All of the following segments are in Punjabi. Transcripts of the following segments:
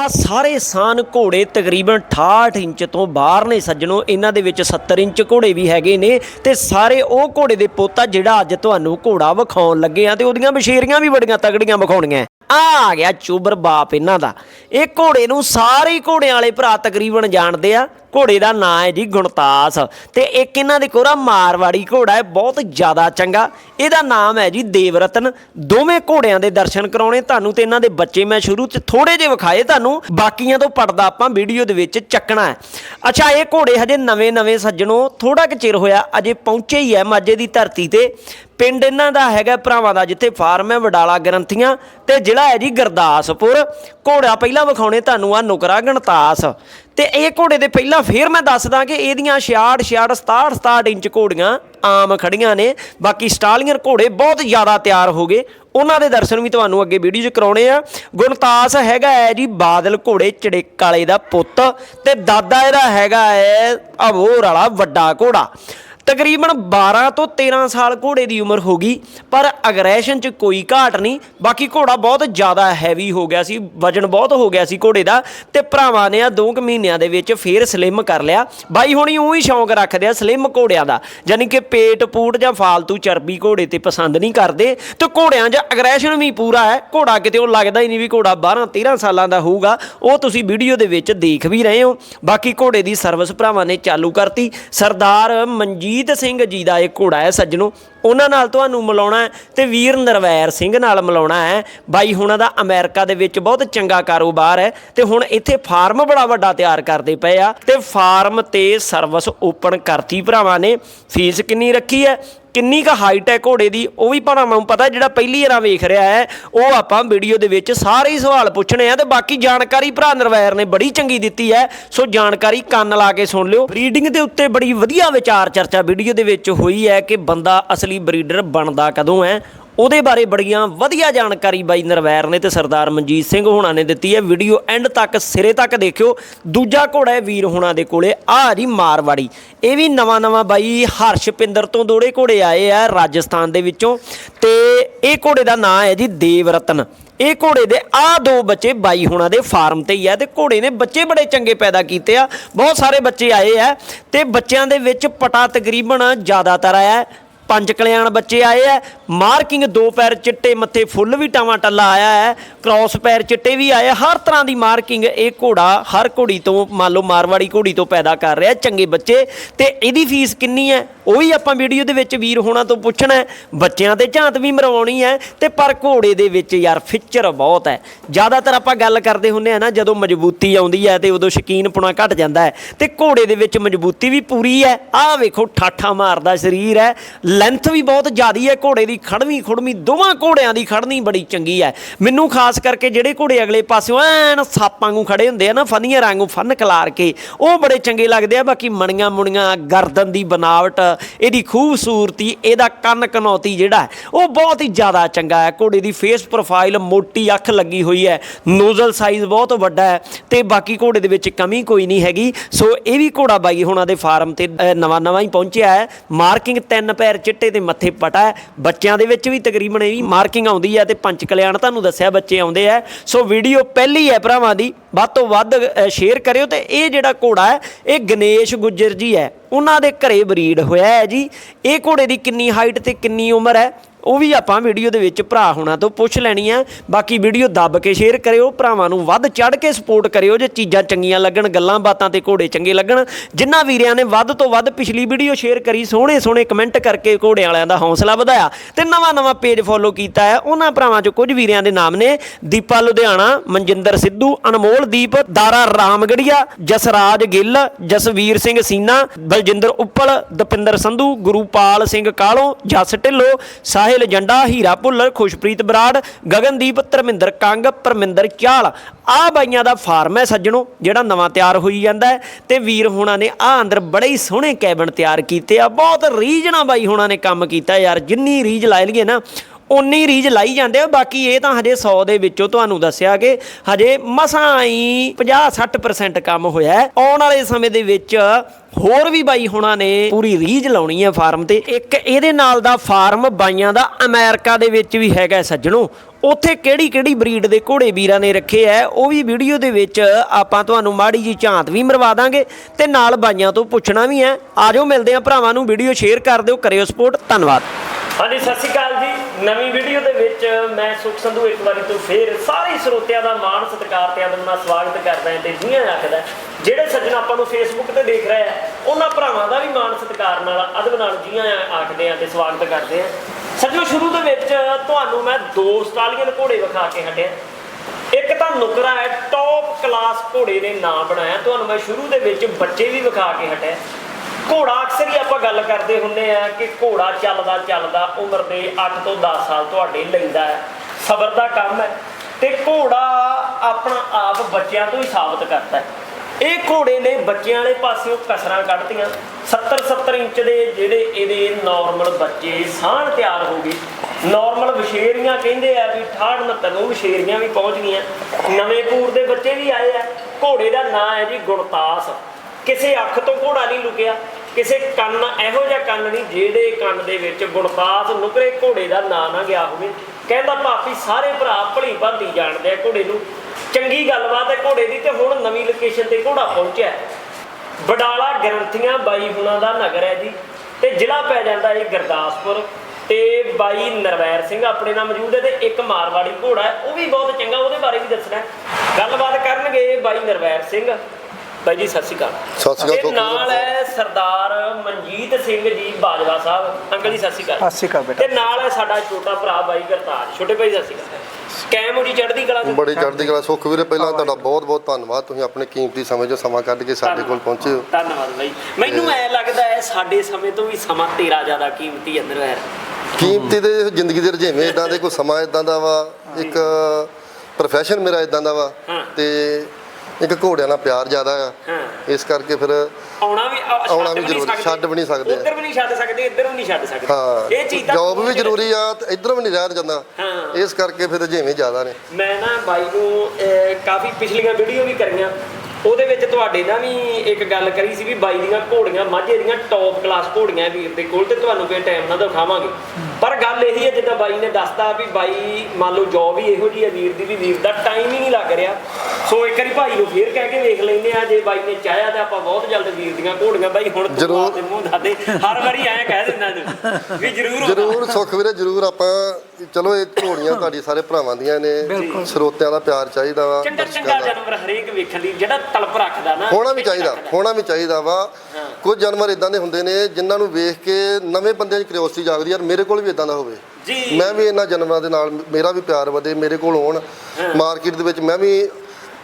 ਆਹ ਸਾਰੇ ਸਾਨ ਘੋੜੇ ਤਕਰੀਬਨ 68 ਇੰਚ ਤੋਂ ਬਾਹਰ ਨੇ ਸੱਜਣੋ, ਇਹਨਾਂ ਦੇ ਵਿੱਚ 70 ਇੰਚ ਘੋੜੇ ਵੀ ਹੈਗੇ ਨੇ ਤੇ ਸਾਰੇ ਉਹ ਘੋੜੇ ਦੇ ਪੋਤਾ ਜਿਹੜਾ ਅੱਜ ਤੁਹਾਨੂੰ ਘੋੜਾ ਵਿਖਾਉਣ ਲੱਗੇ ਆ ਤੇ ਉਹਦੀਆਂ ਬਸ਼ੇਰੀਆਂ ਵੀ ਬੜੀਆਂ ਤਗੜੀਆਂ ਵਿਖਾਉਣੀਆਂ। ਆ ਆ ਗਿਆ ਚੂਬਰ ਬਾਪ ਇਹਨਾਂ ਦਾ। ਇਹ ਘੋੜੇ ਨੂੰ ਸਾਰੇ ਘੋੜਿਆਂ ਵਾਲੇ ਭਰਾ ਤਕਰੀਬਨ ਜਾਣਦੇ ਆ। ਘੋੜੇ ਦਾ ਨਾਂ ਹੈ ਜੀ ਗੁਣਤਾਸ। ਤੇ ਇੱਕ ਇਹਨਾਂ ਦੇ ਕੋਰਾ ਮਾਰਵਾੜੀ ਘੋੜਾ ਹੈ, ਬਹੁਤ ਜ਼ਿਆਦਾ ਚੰਗਾ। ਇਹਦਾ ਨਾਮ ਹੈ ਜੀ ਦੇਵਰਤਨ। ਦੋਵੇਂ ਘੋੜਿਆਂ ਦੇ ਦਰਸ਼ਨ ਕਰਾਉਣੇ। ਤੁਹਾਨੂੰ ਤੇ ਇਹਨਾਂ ਦੇ ਬੱਚੇ ਮੈਂ ਸ਼ੁਰੂ 'ਚ ਥੋੜੇ ਜਿਹੇ ਵਿਖਾਏ, ਤੁਹਾਨੂੰ ਬਾਕੀਆਂ ਤੋਂ ਪੜਦਾ ਆਪਾਂ ਵੀਡੀਓ ਦੇ ਵਿੱਚ ਚੱਕਣਾ ਹੈ। ਅੱਛਾ, ਇਹ ਘੋੜੇ ਹਜੇ ਨਵੇਂ-ਨਵੇਂ ਸੱਜਣੋ ਥੋੜਾ ਕੁ ਚਿਰ ਹੋਇਆ, ਅਜੇ ਪਹੁੰਚੇ ਹੀ ਹੈ ਮਾਝੇ ਦੀ ਧਰਤੀ ਤੇ। ਪਿੰਡ ਇਹਨਾਂ ਦਾ ਹੈਗਾ ਭਰਾਵਾਂ ਦਾ, ਜਿੱਥੇ ਫਾਰਮ ਹੈ, ਵਡਾਲਾ, ਗ੍ਰੰਥੀਆਂ ਤੇ ਜ਼ਿਲ੍ਹਾ ਹੈ ਜੀ ਗੁਰਦਾਸਪੁਰ। ਘੋੜਾ ਪਹਿਲਾਂ ਵਿਖਾਉਣੇ ਤੁਹਾਨੂੰ ਆ ਨੁਕਰਾ ਗਣਤਾਸ। ਤੇ ਇਹ ਘੋੜੇ ਦੇ ਪਹਿਲਾਂ ਫੇਰ ਮੈਂ ਦੱਸਦਾ ਕਿ ਇਹਦੀਆਂ 66 66 67 67 ਇੰਚ ਘੋੜੀਆਂ ਆਮ ਖੜੀਆਂ ਨੇ। ਬਾਕੀ ਸਟਾਲੀਅਰ ਘੋੜੇ ਬਹੁਤ ਜ਼ਿਆਦਾ ਤਿਆਰ ਹੋ ਗਏ। ਉਹਨਾਂ ਦੇ ਦਰਸ਼ਨ ਵੀ ਤੁਹਾਨੂੰ ਅੱਗੇ ਵੀਡੀਓ 'ਚ ਕਰਾਉਣੇ ਆ। ਗੁਣਤਾਸ ਹੈਗਾ ਹੈ ਜੀ ਬਾਦਲ ਘੋੜੇ ਚੜੇਕ ਵਾਲੇ ਦਾ ਪੁੱਤ ਤੇ ਦਾਦਾ ਇਹਦਾ ਹੈਗਾ ਹੈ ਅਬੋਰ ਵਾਲਾ ਵੱਡਾ ਘੋੜਾ। ਤਕਰੀਬਨ 12 ਤੋਂ 13 ਸਾਲ ਘੋੜੇ ਦੀ ਉਮਰ ਹੋ ਗਈ, ਪਰ ਅਗਰੈਸ਼ਨ 'ਚ ਕੋਈ ਘਾਟ ਨਹੀਂ, ਬਾਕੀ ਘੋੜਾ ਬਹੁਤ ਜ਼ਿਆਦਾ ਹੈਵੀ ਹੋ ਗਿਆ ਸੀ, ਵਜਨ ਬਹੁਤ ਹੋ ਗਿਆ ਸੀ ਘੋੜੇ ਦਾ, ਤੇ ਭਰਾਵਾਂ ਨੇ ਆ 2 ਮਹੀਨਿਆਂ ਦੇ ਵਿੱਚ ਫੇਰ ਸਲਿਮ ਕਰ ਲਿਆ। ਬਾਈ ਹੁਣੀ ਉਹੀ ਸ਼ੌਂਕ ਰੱਖਦੇ ਆ ਸਲਿਮ ਘੋੜਿਆਂ ਦਾ, ਯਾਨੀ ਕਿ ਪੇਟ ਪੂਟ ਜਾਂ ਫਾਲਤੂ ਚਰਬੀ ਘੋੜੇ ਤੇ ਪਸੰਦ ਨਹੀਂ ਕਰਦੇ, ਤੇ ਘੋੜਿਆਂ 'ਚ ਅਗਰੈਸ਼ਨ ਵੀ ਪੂਰਾ ਹੈ, ਘੋੜਾ ਕਿਤੇ ਉਹ ਲੱਗਦਾ ਹੀ ਨਹੀਂ ਵੀ ਘੋੜਾ 12 13 ਸਾਲਾਂ ਦਾ ਹੋਊਗਾ, ਉਹ ਤੁਸੀਂ ਵੀਡੀਓ ਦੇ ਵਿੱਚ ਦੇਖ ਵੀ ਰਹੇ ਹੋ। ਬਾਕੀ ਘੋੜੇ ਦੀ ਸਰਵਿਸ ਭਰਾਵਾਂ ਨੇ ਚਾਲੂ ਕਰਤੀ, ਸਰਦਾਰ ਮੰਜੀ ਮਨਜੀਤ ਸਿੰਘ ਜੀ ਦਾ ਇਹ ਘੋੜਾ ਹੈ ਸੱਜਣੋ। ਉਹਨਾਂ ਨਾਲ ਤੁਹਾਨੂੰ ਮਿਲਾਉਣਾ ਹੈ ਤੇ ਵੀਰ ਨਰਵੈਰ ਸਿੰਘ ਨਾਲ ਮਿਲਾਉਣਾ ਹੈ। ਬਾਈ, ਹੁਣਾਂ ਦਾ ਅਮਰੀਕਾ ਦੇ ਵਿੱਚ ਬਹੁਤ ਚੰਗਾ ਕਾਰੋਬਾਰ ਹੈ ਤੇ ਹੁਣ ਇੱਥੇ ਫਾਰਮ ਬੜਾ ਵੱਡਾ ਤਿਆਰ ਕਰਦੇ ਪਏ ਆ ਤੇ ਫਾਰਮ ਤੇ ਸਰਵਿਸ ਓਪਨ ਕਰਤੀ ਭਰਾਵਾਂ ਨੇ। ਫੀਸ ਕਿੰਨੀ ਰੱਖੀ ਹੈ? ਕਿੰਨੀ ਕੁ ਹਾਈਟ ਹੈ ਘੋੜੇ ਦੀ, ਉਹ ਵੀ ਭਰਾਵਾਂ ਮੈਨੂੰ ਪਤਾ, ਜਿਹੜਾ ਪਹਿਲੀ ਵਾਰ ਵੇਖ ਰਿਹਾ ਹੈ, ਉਹ ਆਪਾਂ ਵੀਡੀਓ ਦੇ ਵਿੱਚ ਸਾਰੇ ਹੀ ਸਵਾਲ ਪੁੱਛਣੇ ਆ ਤੇ ਬਾਕੀ ਜਾਣਕਾਰੀ ਭਰਾ ਨਰਵੈਰ ਨੇ ਬੜੀ ਚੰਗੀ ਦਿੱਤੀ ਹੈ, ਸੋ ਜਾਣਕਾਰੀ ਕੰਨ ਲਾ ਕੇ ਸੁਣ ਲਿਓ। ਬਰੀਡਿੰਗ ਦੇ ਉੱਤੇ ਬੜੀ ਵਧੀਆ ਵਿਚਾਰ ਚਰਚਾ ਵੀਡੀਓ ਦੇ ਵਿੱਚ ਹੋਈ ਹੈ ਕਿ ਬੰਦਾ ਅਸਲੀ ਬਰੀਡਰ ਬਣਦਾ ਕਦੋਂ ਹੈ ਉਹਦੇ ਬਾਰੇ ਬੜੀਆਂ ਵਧੀਆ ਜਾਣਕਾਰੀ ਬਾਈ ਨਰਵੈਰ ਨੇ ਤੇ ਸਰਦਾਰ ਮਨਜੀਤ ਸਿੰਘ ਹੋਣਾ ਨੇ ਦਿੱਤੀ ਹੈ। ਵੀਡੀਓ ਐਂਡ ਤੱਕ ਸਿਰੇ ਤੱਕ ਦੇਖਿਓ। ਦੂਜਾ ਘੋੜਾ ਹੈ ਵੀਰ ਹੋਣਾ ਦੇ ਕੋਲੇ ਆ ਜੀ ਮਾਰਵਾੜੀ। ਇਹ ਵੀ ਨਵਾਂ ਨਵਾਂ ਬਾਈ ਹਰਸ਼ਪਿੰਦਰ ਤੋਂ ਦੋੜੇ ਘੋੜੇ ਆਏ ਆ ਰਾਜਸਥਾਨ ਦੇ ਵਿੱਚੋਂ ਤੇ ਇਹ ਘੋੜੇ ਦਾ ਨਾਂ ਹੈ ਜੀ ਦੇਵ ਰਤਨ ਇਹ ਘੋੜੇ ਦੇ ਆ ਦੋ ਬੱਚੇ ਬਾਈ ਹੁਣਾਂ ਦੇ ਫਾਰਮ ਤੇ ਹੀ ਆ ਤੇ ਘੋੜੇ ਨੇ ਬੱਚੇ ਬੜੇ ਚੰਗੇ ਪੈਦਾ ਕੀਤੇ ਆ। ਬਹੁਤ ਸਾਰੇ ਬੱਚੇ ਆਏ ਆ ਤੇ ਬੱਚਿਆਂ ਦੇ ਵਿੱਚ ਪਟਾ ਤਕਰੀਬਨ ਜ਼ਿਆਦਾਤਰ ਆਇਆ ਹੈ। ਪੰਜ ਕਲਿਆਣ ਬੱਚੇ ਆਏ ਆ। ਮਾਰਕਿੰਗ ਦੋ ਪੈਰ ਚਿੱਟੇ, ਮੱਥੇ ਫੁੱਲ ਵੀ ਟਾਵਾਂ ਟੱਲਾ ਆਇਆ ਹੈ। ਕ੍ਰਾਸ ਪੈਰ ਚਿੱਟੇ ਵੀ ਆਏ ਹਰ ਤਰ੍ਹਾਂ ਦੀ ਮਾਰਕਿੰਗ ਇਹ ਘੋੜਾ ਹਰ ਘੋੜੀ ਤੋਂ, ਮੰਨ ਲਓ ਮਾਰਵਾੜੀ ਘੋੜੀ ਤੋਂ ਪੈਦਾ ਕਰ ਰਿਹਾ, ਚੰਗੇ ਬੱਚੇ। ਤੇ ਇਹਦੀ ਫੀਸ ਕਿੰਨੀ ਹੈ? ਉਹ ਵੀ ਆਪਾਂ ਵੀਡੀਓ ਦੇ ਵਿੱਚ ਵੀਰ ਹੋਣਾ ਤੋਂ ਪੁੱਛਣਾ ਬੱਚਿਆਂ ਤੇ ਝਾਂਤ ਵੀ ਮਰਵਾਉਣੀ ਹੈ। ਤੇ ਪਰ ਘੋੜੇ ਦੇ ਵਿੱਚ ਯਾਰ ਫਿਚਰ ਬਹੁਤ ਹੈ। ਜ਼ਿਆਦਾਤਰ ਆਪਾਂ ਗੱਲ ਕਰਦੇ ਹੁੰਨੇ ਆ ਨਾ, ਜਦੋਂ ਮਜ਼ਬੂਤੀ ਆਉਂਦੀ ਹੈ ਤੇ ਉਦੋਂ ਸ਼ਕੀਨਪੁਣਾ ਘਟ ਜਾਂਦਾ ਹੈ। ਤੇ ਘੋੜੇ ਦੇ ਵਿੱਚ ਮਜ਼ਬੂਤੀ ਵੀ ਪੂਰੀ ਹੈ। ਆਹ ਵੇਖੋ, ਠਾਠਾ ਮਾਰਦਾ ਸਰੀਰ ਹੈ। ਲੈਂਥ ਵੀ ਬਹੁਤ ਜ਼ਿਆਦੀ ਹੈ, ਘੋੜੇ ਦੀ ਖੜਵੀਂ ਖੁੜਵੀਂ ਦੋਵਾਂ ਘੋੜਿਆਂ ਦੀ ਖੜਨੀ ਬੜੀ ਚੰਗੀ ਹੈ। ਮੈਨੂੰ ਖਾਸ ਕਰਕੇ ਜਿਹੜੇ ਘੋੜੇ ਅਗਲੇ ਪਾਸਿਓਂ ਐਨ ਸੱਪ ਵਾਂਗੂ ਖੜੇ ਹੁੰਦੇ ਆ ਨਾ, ਫਨੀਆਂ ਰੰਗੂ ਫਨ ਖਲਾਰ ਕੇ, ਉਹ ਬੜੇ ਚੰਗੇ ਲੱਗਦੇ ਆ। ਬਾਕੀ ਮਣੀਆਂ ਮੁਣੀਆਂ, ਗਰਦਨ ਦੀ ਬਨਾਵਟ, ਇਹਦੀ ਖੂਬਸੂਰਤੀ, ਇਹਦਾ ਕੰਨ ਕਨੌਤੀ ਜਿਹੜਾ ਉਹ ਬਹੁਤ ਹੀ ਜ਼ਿਆਦਾ ਚੰਗਾ ਹੈ। ਘੋੜੇ ਦੀ ਫੇਸ ਪ੍ਰੋਫਾਈਲ ਮੋਟੀ ਅੱਖ ਲੱਗੀ ਹੋਈ ਹੈ ਨੋਜ਼ਲ ਸਾਈਜ਼ ਬਹੁਤ ਵੱਡਾ ਹੈ ਤੇ ਬਾਕੀ ਘੋੜੇ ਦੇ ਵਿੱਚ ਕਮੀ ਕੋਈ ਨਹੀਂ ਹੈਗੀ। ਸੋ ਇਹ ਵੀ ਘੋੜਾ ਬਾਈ ਹੁਣਾਂ ਦੇ ਫਾਰਮ ਤੇ ਨਵਾਂ ਨਵਾਂ ਹੀ ਪਹੁੰਚਿਆ ਹੈ। ਮਾਰਕਿੰਗ ਤਿੰਨ ਪੈਰ 'ਚ ਚਿੱਟੇ ਤੇ ਮੱਥੇ ਪਟਾ ਹੈ। ਬੱਚਿਆਂ ਦੇ ਵਿੱਚ ਵੀ ਤਕਰੀਬਨ ਇਹ ਵੀ ਮਾਰਕਿੰਗ ਆਉਂਦੀ ਹੈ ਤੇ ਪੰਚ ਕਲਿਆਣ ਤੁਹਾਨੂੰ ਦੱਸਿਆ ਬੱਚੇ ਆਉਂਦੇ ਆ ਸੋ ਵੀਡੀਓ ਪਹਿਲੀ ਹੈ ਭਰਾਵਾਂ ਦੀ, ਵੱਧ ਤੋਂ ਵੱਧ ਸ਼ੇਅਰ ਕਰਿਓ ਤੇ ਇਹ ਜਿਹੜਾ ਘੋੜਾ ਹੈ, ਇਹ ਗਣੇਸ਼ ਗੁੱਜਰ ਜੀ ਹੈ। ਉਹਨਾਂ ਦੇ ਘਰੇ ਬਰੀਡ ਹੋਇਆ ਹੈ ਜੀ। ਇਹ ਘੋੜੇ ਦੀ ਕਿੰਨੀ ਹਾਈਟ ਤੇ ਕਿੰਨੀ ਉਮਰ ਹੈ? ਉਹ ਵੀ ਆਪਾਂ ਵੀਡੀਓ ਦੇ ਵਿੱਚ ਭਰਾ ਹੋਣਾ ਤੋਂ ਪੁੱਛ ਲੈਣੀ ਹੈ ਬਾਕੀ ਵੀਡੀਓ ਦੱਬ ਕੇ ਸ਼ੇਅਰ ਕਰਿਓ, ਭਰਾਵਾਂ ਨੂੰ ਵੱਧ ਚੜ ਕੇ ਸਪੋਰਟ ਕਰਿਓ ਜੇ ਚੀਜ਼ਾਂ ਚੰਗੀਆਂ ਲੱਗਣ, ਗੱਲਾਂ ਬਾਤਾਂ ਤੇ ਘੋੜੇ ਚੰਗੇ ਲੱਗਣ। ਜਿਨ੍ਹਾਂ ਵੀਰਿਆਂ ਨੇ ਵੱਧ ਤੋਂ ਵੱਧ ਪਿਛਲੀ ਵੀਡੀਓ ਸ਼ੇਅਰ ਕਰੀ, ਸੋਹਣੇ ਸੋਹਣੇ ਕਮੈਂਟ ਕਰਕੇ ਘੋੜੇ ਵਾਲਿਆਂ ਦਾ ਹੌਸਲਾ ਵਧਾਇਆ। ਤੇ ਨਵਾਂ ਨਵਾਂ ਪੇਜ ਫੋਲੋ ਕੀਤਾ ਹੈ। ਉਹਨਾਂ ਭਰਾਵਾਂ ਚੋਂ ਕੁਝ ਵੀਰਿਆਂ ਦੇ ਨਾਮ ਨੇ ਦੀਪਾ ਲੁਧਿਆਣਾ, ਮਨਜਿੰਦਰ ਸਿੱਧੂ, ਅਨਮੋਲ ਦੀਪ, ਦਾਰਾ ਰਾਮਗੜੀਆ, ਜਸਰਾਜ ਗਿੱਲ, ਜਸਵੀਰ ਸਿੰਘ ਸੀਨਾ, ਬਲਜਿੰਦਰ ਉੱਪਲ, ਦਪਿੰਦਰ ਸੰਧੂ, ਗੁਰੂਪਾਲ ਸਿੰਘ ਕਾਲੋਂ, ਜਸ ਢਿੱਲੋਂ ਸਾਹਿਲ ਜੰਡਾ ਹੀਰਾ ਭੁੱਲਰ, ਖੁਸ਼ਪ੍ਰੀਤ ਬਰਾੜ, ਗਗਨਦੀਪ, ਧਰਮਿੰਦਰ ਕੰਗ, ਪਰਮਿੰਦਰ ਚਾਲ ਆ ਬਾਈਆਂ ਦਾ ਫਾਰਮ ਹੈ ਸੱਜਣੋ, ਜਿਹੜਾ ਨਵਾਂ ਤਿਆਰ ਹੋਈ ਜਾਂਦਾ ਹੈ ਤੇ ਵੀਰ ਹੋਣਾ ਨੇ ਆ ਅੰਦਰ ਬੜੇ ਹੀ ਸੋਹਣੇ ਕੈਬਨ ਤਿਆਰ ਕੀਤੇ ਆ। ਬਹੁਤ ਰੀਝਣਾ ਬਾਈ ਹੋਣਾ ਨੇ ਕੰਮ ਕੀਤਾ ਯਾਰ, ਜਿੰਨੀ ਰੀਝ ਲਾ ਲਈਏ ਨਾ ਉਨੀ ਰੀਜ ਲਾਈ ਜਾਂਦੇ ਆ, ਬਾਕੀ ਇਹ ਤਾਂ ਹਜੇ 100 ਦੇ ਵਿੱਚੋਂ ਤੁਹਾਨੂੰ ਦੱਸਿਆ ਕਿ ਹਜੇ ਮਸਾਂ ਹੀ 50-60% ਕੰਮ ਹੋਇਆ ਆਉਣ ਵਾਲੇ ਸਮੇਂ ਦੇ ਵਿੱਚ ਹੋਰ ਵੀ ਬਾਈ ਹੁਣਾਂ ਨੇ ਪੂਰੀ ਰੀਜ ਲਾਉਣੀ ਹੈ ਫਾਰਮ ਤੇ। ਇੱਕ ਇਹਦੇ ਨਾਲ ਦਾ ਫਾਰਮ ਬਾਈਆਂ ਦਾ ਅਮਰੀਕਾ ਦੇ ਵਿੱਚ ਵੀ ਹੈਗਾ ਸੱਜਣੋ। ਉੱਥੇ ਕਿਹੜੀ ਕਿਹੜੀ ਬਰੀਡ ਦੇ ਘੋੜੇ ਵੀਰਾਂ ਨੇ ਰੱਖੇ ਐ, ਉਹ ਵੀ ਵੀਡੀਓ ਦੇ ਵਿੱਚ ਆਪਾਂ ਤੁਹਾਨੂੰ ਮਾੜੀ ਜੀ ਝਾਂਤ ਵੀ ਮਰਵਾ ਦਾਂਗੇ ਤੇ ਨਾਲ ਬਾਈਆਂ ਤੋਂ ਪੁੱਛਣਾ ਵੀ ਹੈ ਆਜੋ ਮਿਲਦੇ ਆ ਭਰਾਵਾਂ ਨੂੰ, ਵੀਡੀਓ ਸ਼ੇਅਰ ਕਰ ਦਿਓ, ਕਰਿਓ ਸਪੋਰਟ, ਧੰਨਵਾਦ। ਹਾਂਜੀ, ਸਤਿ ਸ਼੍ਰੀ ਅਕਾਲ ਜੀ। ਨਵੀਂ ਵੀਡੀਓ ਦੇ ਵਿੱਚ ਮੈਂ ਸੁਖ ਸੰਧੂ ਇੱਕ ਵਾਰੀ ਤੋਂ ਫੇਰ ਸਾਰੇ ਸਰੋਤਿਆਂ ਦਾ ਮਾਣ ਸਤਿਕਾਰ ਤੇ ਆਦਰ ਸਵਾਗਤ ਕਰਦਾ ਹਾਂ ਤੇ ਜੀਆਂ ਆਖਦਾ ਜਿਹੜੇ ਸੱਜਣ ਆਪਾਂ ਨੂੰ ਫੇਸਬੁੱਕ ਤੇ ਦੇਖ ਰਹੇ ਆ, ਉਹਨਾਂ ਭਰਾਵਾਂ ਦਾ ਵੀ ਮਾਣ ਸਤਿਕਾਰ ਨਾਲ ਅਦਬ ਨਾਲ ਜੀਆਂ ਆਖਦੇ ਆ ਤੇ ਸਵਾਗਤ ਕਰਦੇ ਆ। ਸੱਜਣੋ, ਸ਼ੁਰੂ ਦੇ ਵਿੱਚ ਤੁਹਾਨੂੰ ਮੈਂ ਦੋ ਸਟਾਲੀਅਨ ਘੋੜੇ ਵਿਖਾ ਕੇ ਹਟਿਆ। ਇੱਕ ਤਾਂ ਨੁਕਰਾ ਹੈ ਟੌਪ ਕਲਾਸ ਘੋੜੇ ਨੇ ਨਾਂ ਬਣਾਇਆ। ਤੁਹਾਨੂੰ ਮੈਂ ਸ਼ੁਰੂ ਦੇ ਵਿੱਚ ਬੱਚੇ ਵੀ ਵਿਖਾ ਕੇ ਹਟਿਆ। ਘੋੜਾ ਅਕਸਰ ਹੀ ਆਪਾਂ ਗੱਲ ਕਰਦੇ ਹੁੰਨੇ ਆ ਕਿ ਘੋੜਾ ਚੱਲਦਾ ਚੱਲਦਾ, ਉਮਰ ਦੇ 8 ਤੋਂ 10 ਸਾਲ ਤੁਹਾਡੇ ਲੈਂਦਾ ਹੈ। ਸਬਰ ਦਾ ਕੰਮ ਹੈ। ਤੇ ਘੋੜਾ ਆਪਣਾ ਆਪ ਬੱਚਿਆਂ ਤੋਂ ਹੀ ਸਾਬਤ ਕਰਦਾ ਹੈ। ਇਹ ਘੋੜੇ ਨੇ ਬੱਚਿਆਂ ਵਾਲੇ ਪਾਸਿਓਂ ਕਸਰਾਂ ਕੱਢਤੀਆਂ। 70 70 ਇੰਚ ਦੇ ਜਿਹੜੇ ਇਹਦੇ ਨਾਰਮਲ ਬੱਚੇ ਸਾਹਣ ਤਿਆਰ ਹੋ ਗਏ। ਨਾਰਮਲ ਵਿਸ਼ੇਰੀਆਂ ਕਹਿੰਦੇ ਆ ਵੀ 68 69 ਨੂੰ ਵਿਸ਼ੇਰੀਆਂ ਵੀ ਪਹੁੰਚ ਗਈਆਂ ਨਵੇਂ ਪੂਰ ਦੇ ਬੱਚੇ ਵੀ ਆਏ ਆ। ਘੋੜੇ ਦਾ ਨਾਂ ਹੈ ਜੀ ਗੁਣਤਾਸ ਕਿਸੇ ਅੱਖ ਤੋਂ ਘੋੜਾ ਨਹੀਂ ਲੁਕਿਆ। ਕਿਸੇ ਕੰਨ ਇਹੋ ਜਿਹਾ ਕੰਨ ਨਹੀਂ ਜਿਹੜੇ ਕੰਨ ਦੇ ਵਿੱਚ ਗੁਣਤਾਸ ਨੁਕਰੇ ਘੋੜੇ ਦਾ ਨਾਂ ਨਾ ਗਿਆ ਹੋਵੇ। ਕਹਿੰਦਾ ਭਾਪੀ ਸਾਰੇ ਭਰਾ ਭਲੀ ਭਾਂਤੀ ਜਾਣਦੇ ਆ ਘੋੜੇ ਨੂੰ। ਚੰਗੀ ਗੱਲਬਾਤ ਹੈ ਘੋੜੇ ਦੀ ਤੇ ਹੁਣ ਨਵੀਂ ਲੋਕੇਸ਼ਨ ਤੇ ਘੋੜਾ ਪਹੁੰਚਿਆ ਹੈ। ਬਡਾਲਾ ਗ੍ਰੰਥੀਆਂ ਬਾਈ ਹੁਣਾਂ ਦਾ ਨਗਰ ਹੈ ਜੀ। ਤੇ ਜ਼ਿਲ੍ਹਾ ਪੈ ਜਾਂਦਾ ਹੈ ਗੁਰਦਾਸਪੁਰ। ਤੇ ਬਾਈ ਨਰਵੈਰ ਸਿੰਘ ਆਪਣੇ ਨਾਲ ਮੌਜੂਦ ਹੈ ਤੇ ਇੱਕ ਮਾਰਵਾੜੀ ਘੋੜਾ ਹੈ ਉਹ ਵੀ ਬਹੁਤ ਚੰਗਾ ਉਹਦੇ ਬਾਰੇ ਵੀ ਦੱਸਣਾ। ਗੱਲਬਾਤ ਕਰਨਗੇ ਬਾਈ ਨਰਵੈਰ ਸਿੰਘ। ਬਾਈ ਜੀ ਸਤਿ ਸ਼੍ਰੀ ਅਕਾਲ। ਸਤਿ ਸ਼੍ਰੀ ਅਕਾਲ, ਤੇ ਨਾਲ ਹੈ ਸਰਦਾਰ ਮਨਜੀਤ ਸਿੰਘ ਜੀ ਬਾਜਵਾ ਸਾਹਿਬ। ਅੰਕਲ ਜੀ ਸਤਿ ਸ਼੍ਰੀ ਅਕਾਲ। ਸਤਿ ਸ਼੍ਰੀ ਅਕਾਲ ਬੇਟਾ। ਤੇ ਨਾਲ ਹੈ ਸਾਡਾ ਛੋਟਾ ਭਰਾ ਬਾਈ ਕਰਤਾਜ ਛੋਟੇ ਭਾਈ ਸਤਿ ਸ਼੍ਰੀ ਅਕਾਲ। ਕੈਮ ਹੋ ਜੀ ਚੜ੍ਹਦੀ ਕਲਾ ਬੜੀ ਚੜ੍ਹਦੀ ਕਲਾ ਸੁੱਖ ਵੀਰੇ। ਪਹਿਲਾਂ ਤੁਹਾਡਾ ਬਹੁਤ ਬਹੁਤ ਧੰਨਵਾਦ। ਤੁਸੀਂ ਆਪਣੇ ਕੀਮਤੀ ਸਮੇਂ 'ਚੋਂ ਸਮਾਂ ਕੱਢ ਕੇ ਸਾਡੇ ਕੋਲ ਪਹੁੰਚੇ ਹੋ। ਧੰਨਵਾਦ ਬਾਈ। ਮੈਨੂੰ ਐ ਲੱਗਦਾ ਹੈ ਸਾਡੇ ਸਮੇਂ ਤੋਂ ਵੀ ਸਮਾਂ ਤੇਰਾ ਜ਼ਿਆਦਾ ਕੀਮਤੀ ਅੰਦਰ ਹੈ ਕੀਮਤੀ ਦੇ ਜ਼ਿੰਦਗੀ ਦੇ ਰਝੇਵੇਂ ਇਦਾਂ ਦੇ ਕੋਈ ਸਮਾਂ ਇਦਾਂ ਦਾ ਵਾ ਇੱਕ ਪ੍ਰੋਫੈਸ਼ਨ ਮੇਰਾ ਇਦਾਂ ਦਾ ਵਾ। ਤੇ ਇੱਕ ਘੋੜਿਆਂ ਨਾਲ ਪਿਆਰ ਜ਼ਿਆਦਾ ਆ ਇਸ ਕਰਕੇ ਫਿਰ ਆਉਣਾ ਵੀ ਆਉਣਾ ਵੀ ਜ਼ਰੂਰੀ। ਛੱਡ ਵੀ ਨਹੀਂ ਸਕਦੇ। ਉੱਧਰ ਵੀ ਨਹੀਂ ਛੱਡ ਸਕਦੇ ਇੱਧਰ ਵੀ ਨਹੀਂ ਛੱਡ ਸਕਦੇ ਹਾਂ ਇਹ ਚੀਜ਼ ਦਾ ਜੌਬ ਵੀ ਜ਼ਰੂਰੀ ਆ ਤੇ ਇਧਰੋਂ ਵੀ ਨਹੀਂ ਰਹਿ ਜਾਂਦਾ। ਇਸ ਕਰਕੇ ਫਿਰ ਰਝੇਵੇਂ ਜ਼ਿਆਦਾ ਨੇ ਮੈਂ ਨਾ ਬਾਈ ਨੂੰ ਕਾਫੀ ਪਿਛਲੀਆਂ ਵੀਡੀਓ ਵੀ ਕਰੀਆਂ ਉਹਦੇ ਵਿੱਚ ਤੁਹਾਡੇ ਨਾਲ ਵੀ ਇੱਕ ਗੱਲ ਕਰੀ ਸੀ ਵੀ ਬਾਈ ਦੀਆਂ ਘੋੜੀਆਂ ਮਾਝੇ ਦੀਆਂ ਟੌਪ ਕਲਾਸ ਘੋੜੀਆਂ ਵੀਰ ਦੇ ਕੋਲ ਤੇ ਤੁਹਾਨੂੰ ਕੋਈ ਟਾਈਮ ਨਾਲ ਦਿਖਾਵਾਂਗੇ। ਪਰ ਗੱਲ ਇਹੀ ਹੈ ਜਿੱਦਾਂ ਬਾਈ ਨੇ ਦੱਸਤਾ ਵੀ ਬਾਈ ਮੰਨ ਲਓ ਜੌਬ ਹੀ ਇਹੋ ਜੀ ਹੈ ਵੀਰ ਦੀ ਵੀ ਵੀਰ ਦਾ ਟਾਈਮ ਹੀ ਨਹੀਂ ਲੱਗ ਰਿਹਾ। ਸੋ ਇੱਕ ਵਾਰੀ ਭਾਈ ਨੂੰ ਫੇਰ ਕਹਿ ਕੇ ਵੇਖ ਲੈਂਦੇ ਆ ਜੇ ਬਾਈ ਨੇ ਚਾਹਿਆ ਤਾਂ ਆਪਾਂ ਬਹੁਤ ਜਲਦ ਵੀਰ ਦੀਆਂ ਘੋੜੀਆਂ ਬਾਈ ਹੁਣ ਤੋਂ ਦੇ ਮੂੰਹ ਦਾਦੇ ਹਰ ਵਾਰੀ ਐਂ ਕਹਿ ਦਿੰਦਾ ਤੂੰ ਵੀ ਜ਼ਰੂਰ। ਜ਼ਰੂਰ ਸੁੱਖ ਵੀਰੇ ਜ਼ਰੂਰ ਆਪਾਂ ਚਲੋ ਇਹ ਘੋੜੀਆਂ ਤੁਹਾਡੀ ਸਾਰੇ ਭਰਾਵਾਂ ਦੀਆਂ ਨੇ ਬਿਲਕੁਲ। ਸਰੋਤਿਆਂ ਦਾ ਪਿਆਰ ਚਾਹੀਦਾ ਵਾ ਚੰਗਾ ਦਰਸ਼ਕਾਂ ਚੰਗਾ ਦਾ। ਜਾਨਵਰ ਹਰੇਕ ਵੇਖਣ ਲਈ ਜਿਹੜਾ ਤਲਪ ਰੱਖਦਾ ਨਾ ਹੋਣਾ ਵੀ ਚਾਹੀਦਾ। ਹੋਣਾ ਵੀ ਚਾਹੀਦਾ ਵਾ। ਕੁਝ ਜਾਨਵਰ ਇਦਾਂ ਦੇ ਹੁੰਦੇ ਨੇ ਜਿਨ੍ਹਾਂ ਨੂੰ ਵੇਖ ਕੇ ਨਵੇਂ ਬੰਦਿਆਂ 'ਚ ਕਿਉਰਿਓਸਿਟੀ ਜਾਗਦੀ ਯਾਰ ਮੇਰੇ ਕੋਲ ਵੀ ਇਦਾਂ ਦਾ ਹੋਵੇ। ਜੀ। ਮੈਂ ਵੀ ਇਹਨਾਂ ਜਾਨਵਰਾਂ ਦੇ ਨਾਲ ਮੇਰਾ ਵੀ ਪਿਆਰ ਵਧੇ ਮੇਰੇ ਕੋਲ ਹੋਣ। ਮਾਰਕੀਟ ਦੇ ਵਿੱਚ ਮੈਂ ਵੀ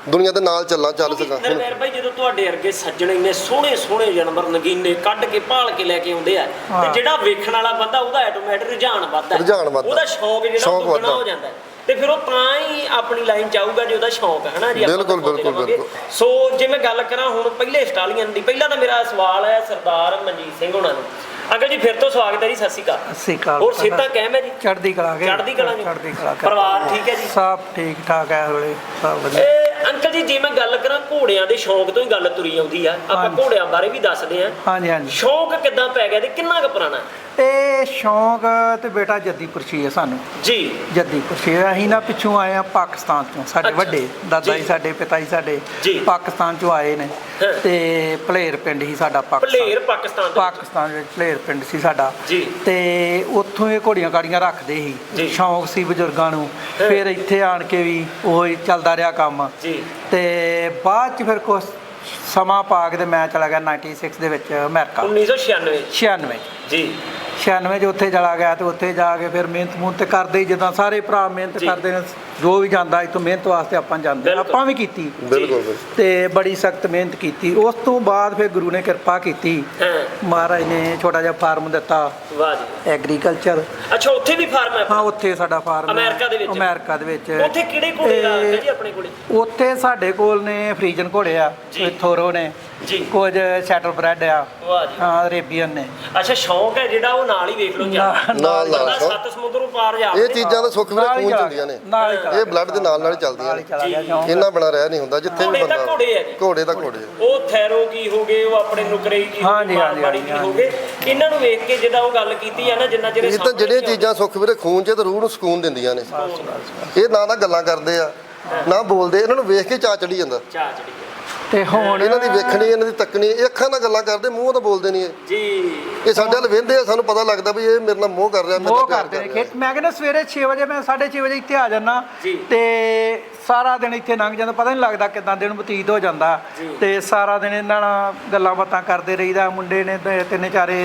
ਦੁਨੀਆ ਦੇ ਨਾਲ ਚੱਲਾਂ ਚੱਲ ਸਕਾਂ ਹੁਣ ਨਰਵੈਰ ਭਾਈ ਜਦੋਂ ਤੁਹਾਡੇ ਵਰਗੇ ਸੱਜਣ ਇੰਨੇ ਸੋਹਣੇ ਸੋਹਣੇ ਜਾਨਵਰ ਨਗੀਨੇ ਕੱਢ ਕੇ ਭਾਲ ਕੇ ਲੈ ਕੇ ਆਉਂਦੇ ਆ ਤੇ। ਜਿਹੜਾ ਵੇਖਣ ਵਾਲਾ ਬੰਦਾ ਉਹਦਾ ਆਟੋਮੈਟਿਕ ਰੁਝਾਨ ਵੱਧਦਾ। ਰੁਝਾਨ ਵੱਧਦਾ। ਉਹਦਾ ਸ਼ੌਕ ਜਿਹੜਾ ਉਹ ਦੁੱਗਣਾ। ਹੋ ਜਾਂਦਾ। ਤੇ ਫਿਰ ਉਹ ਤਾਂ ਹੀ ਆਪਣੀ ਲਾਈਨ ਚ ਆਊਗਾ ਜੇ ਉਹਦਾ ਸ਼ੌਕ ਹੈ ਹਨਾ ਜੀ ਬਿਲਕੁਲ, ਬਿਲਕੁਲ। ਬਿਲਕੁਲ। ਸੋ ਜੇ ਮੈਂ ਗੱਲ ਕਰਾਂ ਹੁਣ ਪਹਿਲੇ ਸਟਾਲੀਅਨ ਦੀ ਪਹਿਲਾ ਤਾਂ ਮੇਰਾ ਸਵਾਲ ਹੈ ਸਰਦਾਰ ਮਨਜੀਤ ਸਿੰਘ ਹੋਣਾ ਨੂੰ ਅੰਕਲ ਜੀ ਫਿਰ ਤੋਂ ਸਵਾਗਤ ਹੈ ਜੀ ਸਤਿ ਸ਼੍ਰੀ ਅਕਾਲ ਸਤਿ ਸ਼੍ਰੀ ਅਕਾਲ ਹੋਰ ਸਿੱਧਾ ਕਹਿਮ ਹੈ ਜੀ ਚੜ੍ਹਦੀ ਕਲਾ ਕੇ ਚੜ੍ਹਦੀ ਕਲਾ ਜੀ ਚੜ੍ਹਦੀ ਕਲਾ ਕੇ। ਪਰਿਵਾਰ ਠੀਕ ਹੈ ਜੀ ਸਭ ਠੀਕ ਠਾਕ ਹੈ ਹਲੇ ਸਭ ਵਧੀਆ ਇਹ ਅੰਕਲ ਜੀ ਜੇ ਮੈਂ ਗੱਲ ਕਰਾਂ ਘੋੜਿਆਂ ਦੇ ਸ਼ੌਂਕ ਤੋਂ ਹੀ ਗੱਲ ਤੁਰੀ ਆਉਂਦੀ ਆ ਆਪਾਂ ਹਾਂਜੀ। ਘੋੜਿਆਂ ਬਾਰੇ ਵੀ ਦੱਸਦੇ ਆ ਹਾਂਜੀ ਹਾਂਜੀ ਸ਼ੌਂਕ ਕਿੱਦਾਂ ਪੈ ਗਿਆ ਤੇ ਕਿੰਨਾ ਕੁ ਪੁਰਾਣਾ ਹੈ? ਇਹ ਸ਼ੌਂਕ ਤੇ ਬੇਟਾ ਜੱਦੀਪੁਰ ਸੀ ਹੈ ਸਾਨੂੰ ਜੀ ਜੱਦੀਪੁਰ ਸੀ ਅਸੀਂ ਨਾ ਪਿੱਛੋਂ ਆਏ ਆ ਪਾਕਿਸਤਾਨ ਤੋਂ ਸਾਡੇ ਅੱਛਾ। ਵੱਡੇ ਦਾਦਾ ਜੀ। ਜੀ ਸਾਡੇ ਪਿਤਾ ਜੀ ਸਾਡੇ ਜੀ। ਪਾਕਿਸਤਾਨ ਚੋਂ ਆਏ ਨੇ ਹਾਂ। ਤੇ ਭਲੇਰ ਪਿੰਡ ਹੀ ਸਾਡਾ ਪਾਕਿਸਤਾਨ। ਭਲੇਰ ਪਾਕਿਸਤਾਨ ਦੇ ਵਿੱਚ। ਪਾਕਿਸਤਾਨ ਵਿੱਚ ਭਲੇਰ ਪਿੰਡ ਸੀ ਸਾਡਾ। ਜੀ। ਤੇ ਉੱਥੋਂ ਇਹ ਘੋੜੀਆਂ ਕਾੜੀਆਂ ਰੱਖਦੇ ਜੀ। ਸੀ ਸ਼ੌਂਕ ਸੀ ਬਜ਼ੁਰਗਾਂ ਨੂੰ। ਹਾਂ। ਫਿਰ ਇੱਥੇ ਆਣ ਕੇ ਵੀ ਉਹੀ ਚੱਲਦਾ ਰਿਹਾ ਕੰਮ। ਜੀ। ਤੇ ਬਾਅਦ ਚ ਫਿਰ ਕੁਛ ਸਮਾਂ ਪਾ ਕੇ ਤੇ ਮੈਂ ਚਲਾ ਗਿਆ 96 ਦੇ ਵਿੱਚ ਅਮਰੀਕਾ। 1996 96 ਜੀ। 96 ਚ ਉੱਥੇ ਚਲਾ ਗਿਆ ਤੇ ਉੱਥੇ ਜਾ ਕੇ ਫਿਰ ਮਿਹਨਤ ਮੁਹਨਤ ਕਰਦੇ ਹੀ ਜਿੱਦਾਂ ਸਾਰੇ ਭਰਾ ਮਿਹਨਤ ਜੀ। ਕਰਦੇ ਨੇ। ਜੋ ਵੀ ਜਾਂਦਾ ਇਥੋਂ ਮਿਹਨਤ ਵਾਸਤੇ ਆਪਾਂ ਜਾਂਦੇ। ਆਪਾਂ ਵੀ ਕੀਤੀ। ਬਿਲਕੁਲ। ਤੇ ਬੜੀ ਸਖਤ ਮਿਹਨਤ ਕੀਤੀ। ਉਸ ਤੋਂ ਬਾਅਦ ਫਿਰ ਗੁਰੂ ਨੇ ਕਿਰਪਾ ਕੀਤੀ। ਮਹਾਰਾਜ ਨੇ ਛੋਟਾ ਜਿਹਾ ਫਾਰਮ ਦਿੱਤਾ। ਵਾਹ ਜੀ। ਐਗਰੀਕਲਚਰ। ਅੱਛਾ ਉੱਥੇ ਵੀ ਫਾਰਮ ਹੈ ਹਾਂ ਉੱਥੇ ਸਾਡਾ ਫਾਰਮ ਹੈ। ਅਮਰੀਕਾ ਦੇ ਵਿੱਚ? ਅਮਰੀਕਾ ਦੇ ਵਿੱਚ। ਉੱਥੇ ਕਿਹੜੇ ਘੋੜੇ ਦਾ ਇਹ- ਜੀ ਆਪਣੇ ਕੋਲੇ? ਉੱਥੇ ਸਾਡੇ ਕੋਲ ਨੇ ਫਰੀਜਨ ਘੋੜੇ ਆ ਥੋਰੋ ਨੇ। ਜੀ। ਕੁਝ ਸ਼ੈਟਲ ਬ੍ਰੈਡ ਆ। ਵਾਹ ਜੀ। ਹਾਂ ਅਰੇਬੀਅਨ ਨੇ। ਅੱਛਾ ਸ਼ੌਂਕ ਹੈ ਜਿਹੜਾ ਉਹ ਨਾਲ ਹੀ ਵੇਖ ਲਓ ਜੀ ਨਾਲ- ਨਾਲ। ਸੱਤ ਸਮੁੰਦਰੋਂ ਪਾਰ ਜਾ ਇਹ ਚੀਜ਼ਾਂ ਤਾਂ ਸੁੱਖ ਹੀ ਖੂਨ ਚ ਹੁੰਦੀਆਂ ਨੇ। ਨਾਲ ਇਹ ਬਲੱਡ ਦੇ ਨਾਲ ਨਾਲ ਹੀ ਨਾਲ ਹੀ ਨੇ ਚਲਾ ਗਿਆ। ਇੰਨਾ ਬਣਾ ਰਹਿ ਨਹੀਂ ਹੁੰਦਾ ਜਿੱਥੇ ਵੀ ਘੋੜੇ ਤਾਂ ਬੰਦਾ ਘੋੜੇ ਆ ਜੀ। ਘੋੜੇ ਦਾ ਘੋੜੇ। ਉਹ ਥੈਰੋ ਕੀ ਹੋ ਗਏ ਉਹ ਆਪਣੇ ਨੁਕਰੇ ਕੀ ਹੋ ਹਾਂਜੀ, ਗਏ ਹਾਂਜੀ, ਕੀ ਹੋ ਗਏ ਇਹਨਾਂ ਨੂੰ ਵੇਖ ਕੇ ਜਿਹੜਾ ਉਹ ਗੱਲ ਕੀਤੀ ਆ ਨਾ ਜਿੰਨਾ ਚਿਰ ਇਹ ਤਾਂ ਸਾਹਮਣੇ ਜਿਹੜੀਆਂ ਚੀਜ਼ਾਂ ਸੁੱਖ ਵੀਰੇ ਖੂਨ 'ਚ ਤੇ ਰੂਹ ਨੂੰ ਸਕੂਨ ਦਿੰਦੀਆਂ ਨੇ ਇਹ ਨਾ ਤਾਂ ਗੱਲਾਂ ਕਰਦੇ ਆ ਨਾ ਬੋਲਦੇ ਇਹਨਾਂ ਨੂੰ ਵੇਖ ਕੇ ਚਾਹ ਚੜੀ ਜਾਂਦਾ ਚਾਹ ਚੜੀ। ਤੇ ਹੁਣ ਇਹਨਾਂ ਦੀ ਵੇਖਣੀ ਇਹਨਾਂ ਦੀ ਤੱਕਣੀ ਇਹ ਅੱਖਾਂ ਨਾਲ ਗੱਲਾਂ ਕਰਦੇ ਮੂੰਹ ਤਾਂ ਬੋਲਦੇ ਨਹੀਂ ਇਹ। ਜੀ। ਇਹ ਸਾਡੇ ਵੱਲ ਵੇਂਦੇ ਆ ਸਾਨੂੰ ਪਤਾ ਲੱਗਦਾ ਵੀ ਇਹ ਮੇਰੇ ਨਾਲ ਮੋਹ ਕਰ ਰਿਹਾ ਪਿਆਰ ਕਰਦੇ ਕਰ ਨੇ। ਖੇਤ ਮੈਂ ਕਹਿੰਦਾ ਸਵੇਰੇ 6 ਵਜੇ ਮੈਂ 6:30 ਵਜੇ ਇੱਥੇ ਆ ਜਾਣਾ। ਤੇ ਸਾਰਾ ਦਿਨ ਇੱਥੇ ਲੰਘ ਜਾਂਦਾ। ਪਤਾ ਨਹੀਂ ਲੱਗਦਾ ਕਿਦਾਂ ਦਿਨ ਬਤੀਤ ਹੋ ਜਾਂਦਾ। ਤੇ ਸਾਰਾ ਦਿਨ ਇਹਨਾਂ ਨਾਲ ਗੱਲਾਂ ਬਾਤਾਂ ਕਰਦੇ ਰਹੀਦਾ। ਮੁੰਡੇ ਨੇ ਤੇ ਤਿੰਨ ਚਾਰੇ।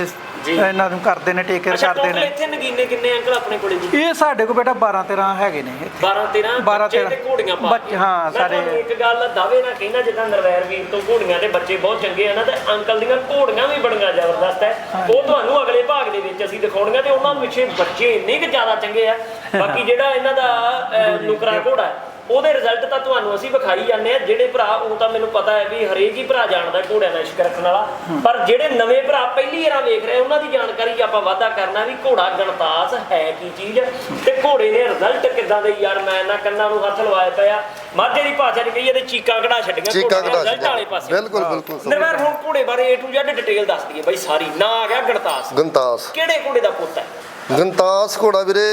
ਇਹਨਾਂ ਨੂੰ ਕਰਦੇ ਨੇ ਟੇਕ ਕੇਅਰ ਅੱਛਾ ਕਰਦੇ ਨੇ। ਇੱਥੇ ਨਗੀਨੇ ਕਿੰਨੇ ਅੰਕਲ ਆਪਣੇ ਕੋਲੇ ਜੀ? ਇਹ ਸਾਡੇ ਕੋਲ ਬੇਟਾ 12 13 ਹੈਗੇ ਨੇ 12 13 12 ਬੱਚੇ ਤੇ 13 ਘੋੜੀਆਂ ਪਾ ਬੱਚੇ, ਹਾਂ, ਤੁਹਾਨੂੰ ਇੱਕ ਗੱਲ ਦਾਵੇ ਨਾਲ ਕਹਿਣਾ ਜਿੱਦਾਂ ਨਰਵੈਰ ਵੀਰ ਤੋਂ ਘੋੜੀਆਂ ਦੇ ਬੱਚੇ ਬਹੁਤ ਚੰਗੇ ਆ ਨਾ ਤੇ ਅੰਕਲ ਦੀਆਂ ਘੋੜੀਆਂ ਵੀ ਬੜੀਆਂ ਜ਼ਬਰਦਸਤ ਹੈ। ਉਹ ਤੁਹਾਨੂੰ ਅਗਲੇ ਭਾਗ ਦੇ ਵਿੱਚ ਅਸੀਂ ਦਿਖਾਉਣੀਆਂ ਤੇ ਉਹਨਾਂ ਪਿੱਛੇ ਬੱਚੇ ਇੰਨੇ ਕੁ ਜ਼ਿਆਦਾ ਚੰਗੇ ਆ। ਬਾਕੀ ਜਿਹੜਾ ਇਹਨਾਂ ਦਾ ਨੁਕਰਾ ਘੋੜਾ ਉਹਦੇ ਰਿਜ਼ਲਟ ਤਾਂ ਤੁਹਾਨੂੰ ਅਸੀਂ ਵਿਖਾਈ ਜਾਂਦੇ ਆ ਜਿਹੜੇ ਭਰਾ ਉਹ ਤਾਂ ਮੈਨੂੰ ਪਤਾ ਹੈ ਵੀ ਹਰੇਕ ਹੀ ਭਰਾ ਜਾਣਦਾ ਘੋੜਿਆਂ ਦਾ ਇਸ਼ਕ ਰੱਖਣ ਵਾਲਾ। ਪਰ ਜਿਹੜੇ ਨਵੇਂ ਭਰਾ ਪਹਿਲੀ ਵਾਰ ਵੇਖ ਰਹੇ ਉਹਨਾਂ ਦੀ ਜਾਣਕਾਰੀ ਆਪਾਂ ਵਾਧਾ ਕਰਨਾ ਵੀ ਘੋੜਾ ਗਣਤਾਸ ਹੈ ਕੀ ਚੀਜ਼। ਤੇ ਘੋੜੇ ਨੇ ਰਿਜ਼ਲਟ ਕਿੱਦਾਂ ਦੇ? ਯਾਰ ਮੈਂ ਨਾ ਕੰਨਾਂ ਨੂੰ ਹੱਥ ਲਵਾਏ ਪਿਆ। ਮਾਝੇ ਦੀ ਭਾਸ਼ਾ 'ਚ ਕਹੀਏ ਤੇ ਚੀਕਾਂ ਕਢਾ ਛੱਡੀਆਂ ਚੀਕਾਂ ਕਢਾ ਰਿਜ਼ਲਟ ਵਾਲੇ ਪਾਸੇ। ਬਿਲਕੁਲ ਬਿਲਕੁਲ ਨਿਰਵੈਰ ਹੁਣ ਘੋੜੇ ਬਾਰੇ A to Z ਡਿਟੇਲ ਦੱਸ ਦਈਏ ਬਾਈ ਸਾਰੀ। ਨਾ ਆ ਗਿਆ ਗਣਤਾਸ। ਗੰਤਾਸ ਕਿਹੜੇ ਘੋੜੇ ਦਾ ਪੁੱਤ ਹੈ? ਗੰਤਾਸ ਘੋੜਾ ਵੀਰੇ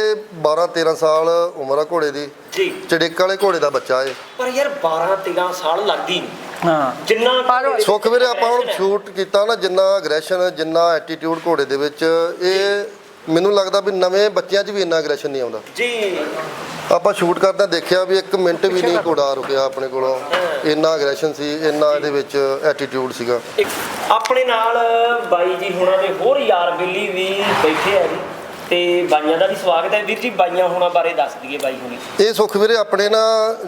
12 13 ਸਾਲ ਉਮਰ ਆ ਘੋੜੇ ਦੀ। ਜੀ। ਚੜੇਕ ਵਾਲੇ ਘੋੜੇ ਦਾ ਬੱਚਾ ਏ ਪਰ ਯਾਰ 12 13 ਸਾਲ ਲੱਗਦੀ ਨਹੀਂ ਹਾਂ। ਜਿੰਨਾ ਸੁੱਖ ਵੀਰੇ ਆਪਾਂ ਹੁਣ। ਸ਼ੂਟ ਕੀਤਾ ਨਾ ਜਿੰਨਾ ਐਗਰੈਸ਼ਨ ਜਿੰਨਾ ਐਟੀਟਿਊਡ ਘੋੜੇ ਦੇ ਵਿੱਚ ਇਹ ਮੈਨੂੰ ਲੱਗਦਾ ਵੀ ਨਵੇਂ ਬੱਚਿਆਂ 'ਚ ਵੀ ਇੰਨਾ ਐਗਰੈਸ਼ਨ ਨਹੀਂ ਆਉਂਦਾ। ਜੀ। ਆਪਾਂ ਸ਼ੂਟ ਕਰਦਾ ਦੇਖਿਆ ਵੀ ਇੱਕ ਮਿੰਟ ਵੀ ਨਹੀਂ ਘੋੜਾ ਰੁਕਿਆ ਆਪਣੇ ਕੋਲੋਂ। ਇੰਨਾ ਐਗਰੈਸ਼ਨ ਸੀ ਇੰਨਾ ਇਹਦੇ ਵਿੱਚ ਐਟੀਟਿਊਡ ਸੀਗਾ। ਆਪਣੇ ਨਾਲ ਬਾਈ ਜੀ ਹੁਣਾਂ ਦੇ ਹੋਰ ਯਾਰ ਬੇਲੀ ਵੀ ਬੈਠੇ ਆ ਜੀ। ਤੇ ਬਾਈਆਂ ਦਾ ਵੀ ਸਵਾਗਤ ਹੈ। ਵੀਰ ਜੀ ਬਾਈਆਂ ਹੁਣਾਂ ਬਾਰੇ ਦੱਸ ਦਈਏ ਬਾਈ ਹੁਣੀ। ਇਹ ਸੁੱਖ ਵੀਰੇ ਆਪਣੇ ਨਾ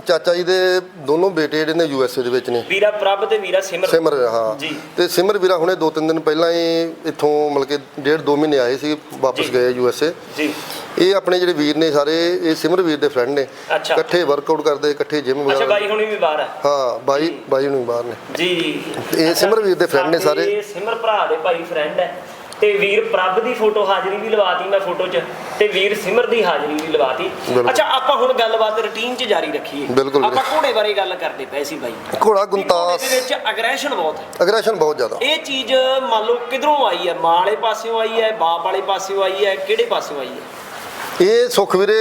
ਚਾਚਾ ਜੀ ਦੇ ਦੋਨੋਂ ਬੇਟੇ ਜਿਹੜੇ ਨੇ ਯੂ ਐਸ ਏ ਦੇ ਵਿੱਚ ਨੇ। ਵੀਰਾ ਪ੍ਰਭ ਤੇ ਵੀਰਾ ਸਿਮਰ। ਸਿਮਰ ਹਾਂ। ਜੀ। ਤੇ ਸਿਮਰ ਵੀਰਾ ਹੁਣੇ ਦੋ ਤਿੰਨ ਦਿਨ ਪਹਿਲਾਂ ਹੀ ਇੱਥੋਂ ਮਤਲਬ ਕਿ ਡੇਢ ਦੋ ਮਹੀਨੇ ਆਏ ਸੀ ਵਾਪਸ। ਗਏ ਯੂ ਐਸ ਏ। ਜੀ। ਇਹ ਆਪਣੇ ਜਿਹੜੇ ਵੀਰ ਨੇ ਸਾਰੇ ਇਹ ਸਿਮਰ ਵੀਰ ਦੇ ਫਰੈਂਡ ਨੇ। ਅੱਛਾ। ਇਕੱਠੇ ਵਰਕਆਊਟ ਕਰਦੇ ਇਕੱਠੇ ਜਿਮ ਅੱਛਾ ਵਗੈਰਾ ਬਾਈ ਹੁਣੀ ਵੀ ਬਾਹਰ ਹੈ। ਹਾਂ ਬਾਈ ਬਾਈ ਨੂੰ ਬਾਹਰ ਨੇ। ਜੀ। ਇਹ ਸਿਮਰ ਵੀਰ ਦੇ friend ਨੇ ਸਾਰੇ। ਇਹ ਸਿਮਰ ਭਰਾ ਦੇ ਭਾਈ ਫਰੈਂਡ ਹੈ। ਤੇ ਵੀਰ ਪ੍ਰਭ ਦੀ ਫੋਟੋ ਹਾਜ਼ਰੀ ਵੀ ਲਵਾਤੀ ਮੈਂ ਫੋਟੋ 'ਚ ਤੇ ਵੀਰ ਸਿਮਰ ਦੀ ਹਾਜ਼ਰੀ ਵੀ ਲਵਾਤੀ। ਅੱਛਾ ਆਪਾਂ ਹੁਣ ਗੱਲਬਾਤ ਰੁਟੀਨ 'ਚ ਜਾਰੀ ਰੱਖੀਏ। ਆਪਾਂ ਘੋੜੇ ਬਾਰੇ ਗੱਲ ਕਰਦੇ ਪਏ ਸੀ ਬਾਈ। ਘੋੜਾ ਘੋੜੇ ਗੁੰਤਾਸ। ਦੇ ਵਿੱਚ ਅਗਰੈਸ਼ਨ ਬਹੁਤ ਹੈ। ਅਗਰੈਸ਼ਨ ਬਹੁਤ ਜ਼ਿਆਦਾ। ਇਹ ਚੀਜ਼ ਮੰਨ ਲਓ ਕਿਧਰੋਂ ਆਈ ਹੈ? ਮਾਂ ਵਾਲੇ ਪਾਸਿਓਂ ਆਈ ਹੈ? ਬਾਪ ਵਾਲੇ ਪਾਸਿਓਂ ਆਈ ਹੈ? ਕਿਹੜੇ ਪਾਸਿਓਂ ਆਈ ਹੈ? ਇਹ ਸੁੱਖ ਵੀਰੇ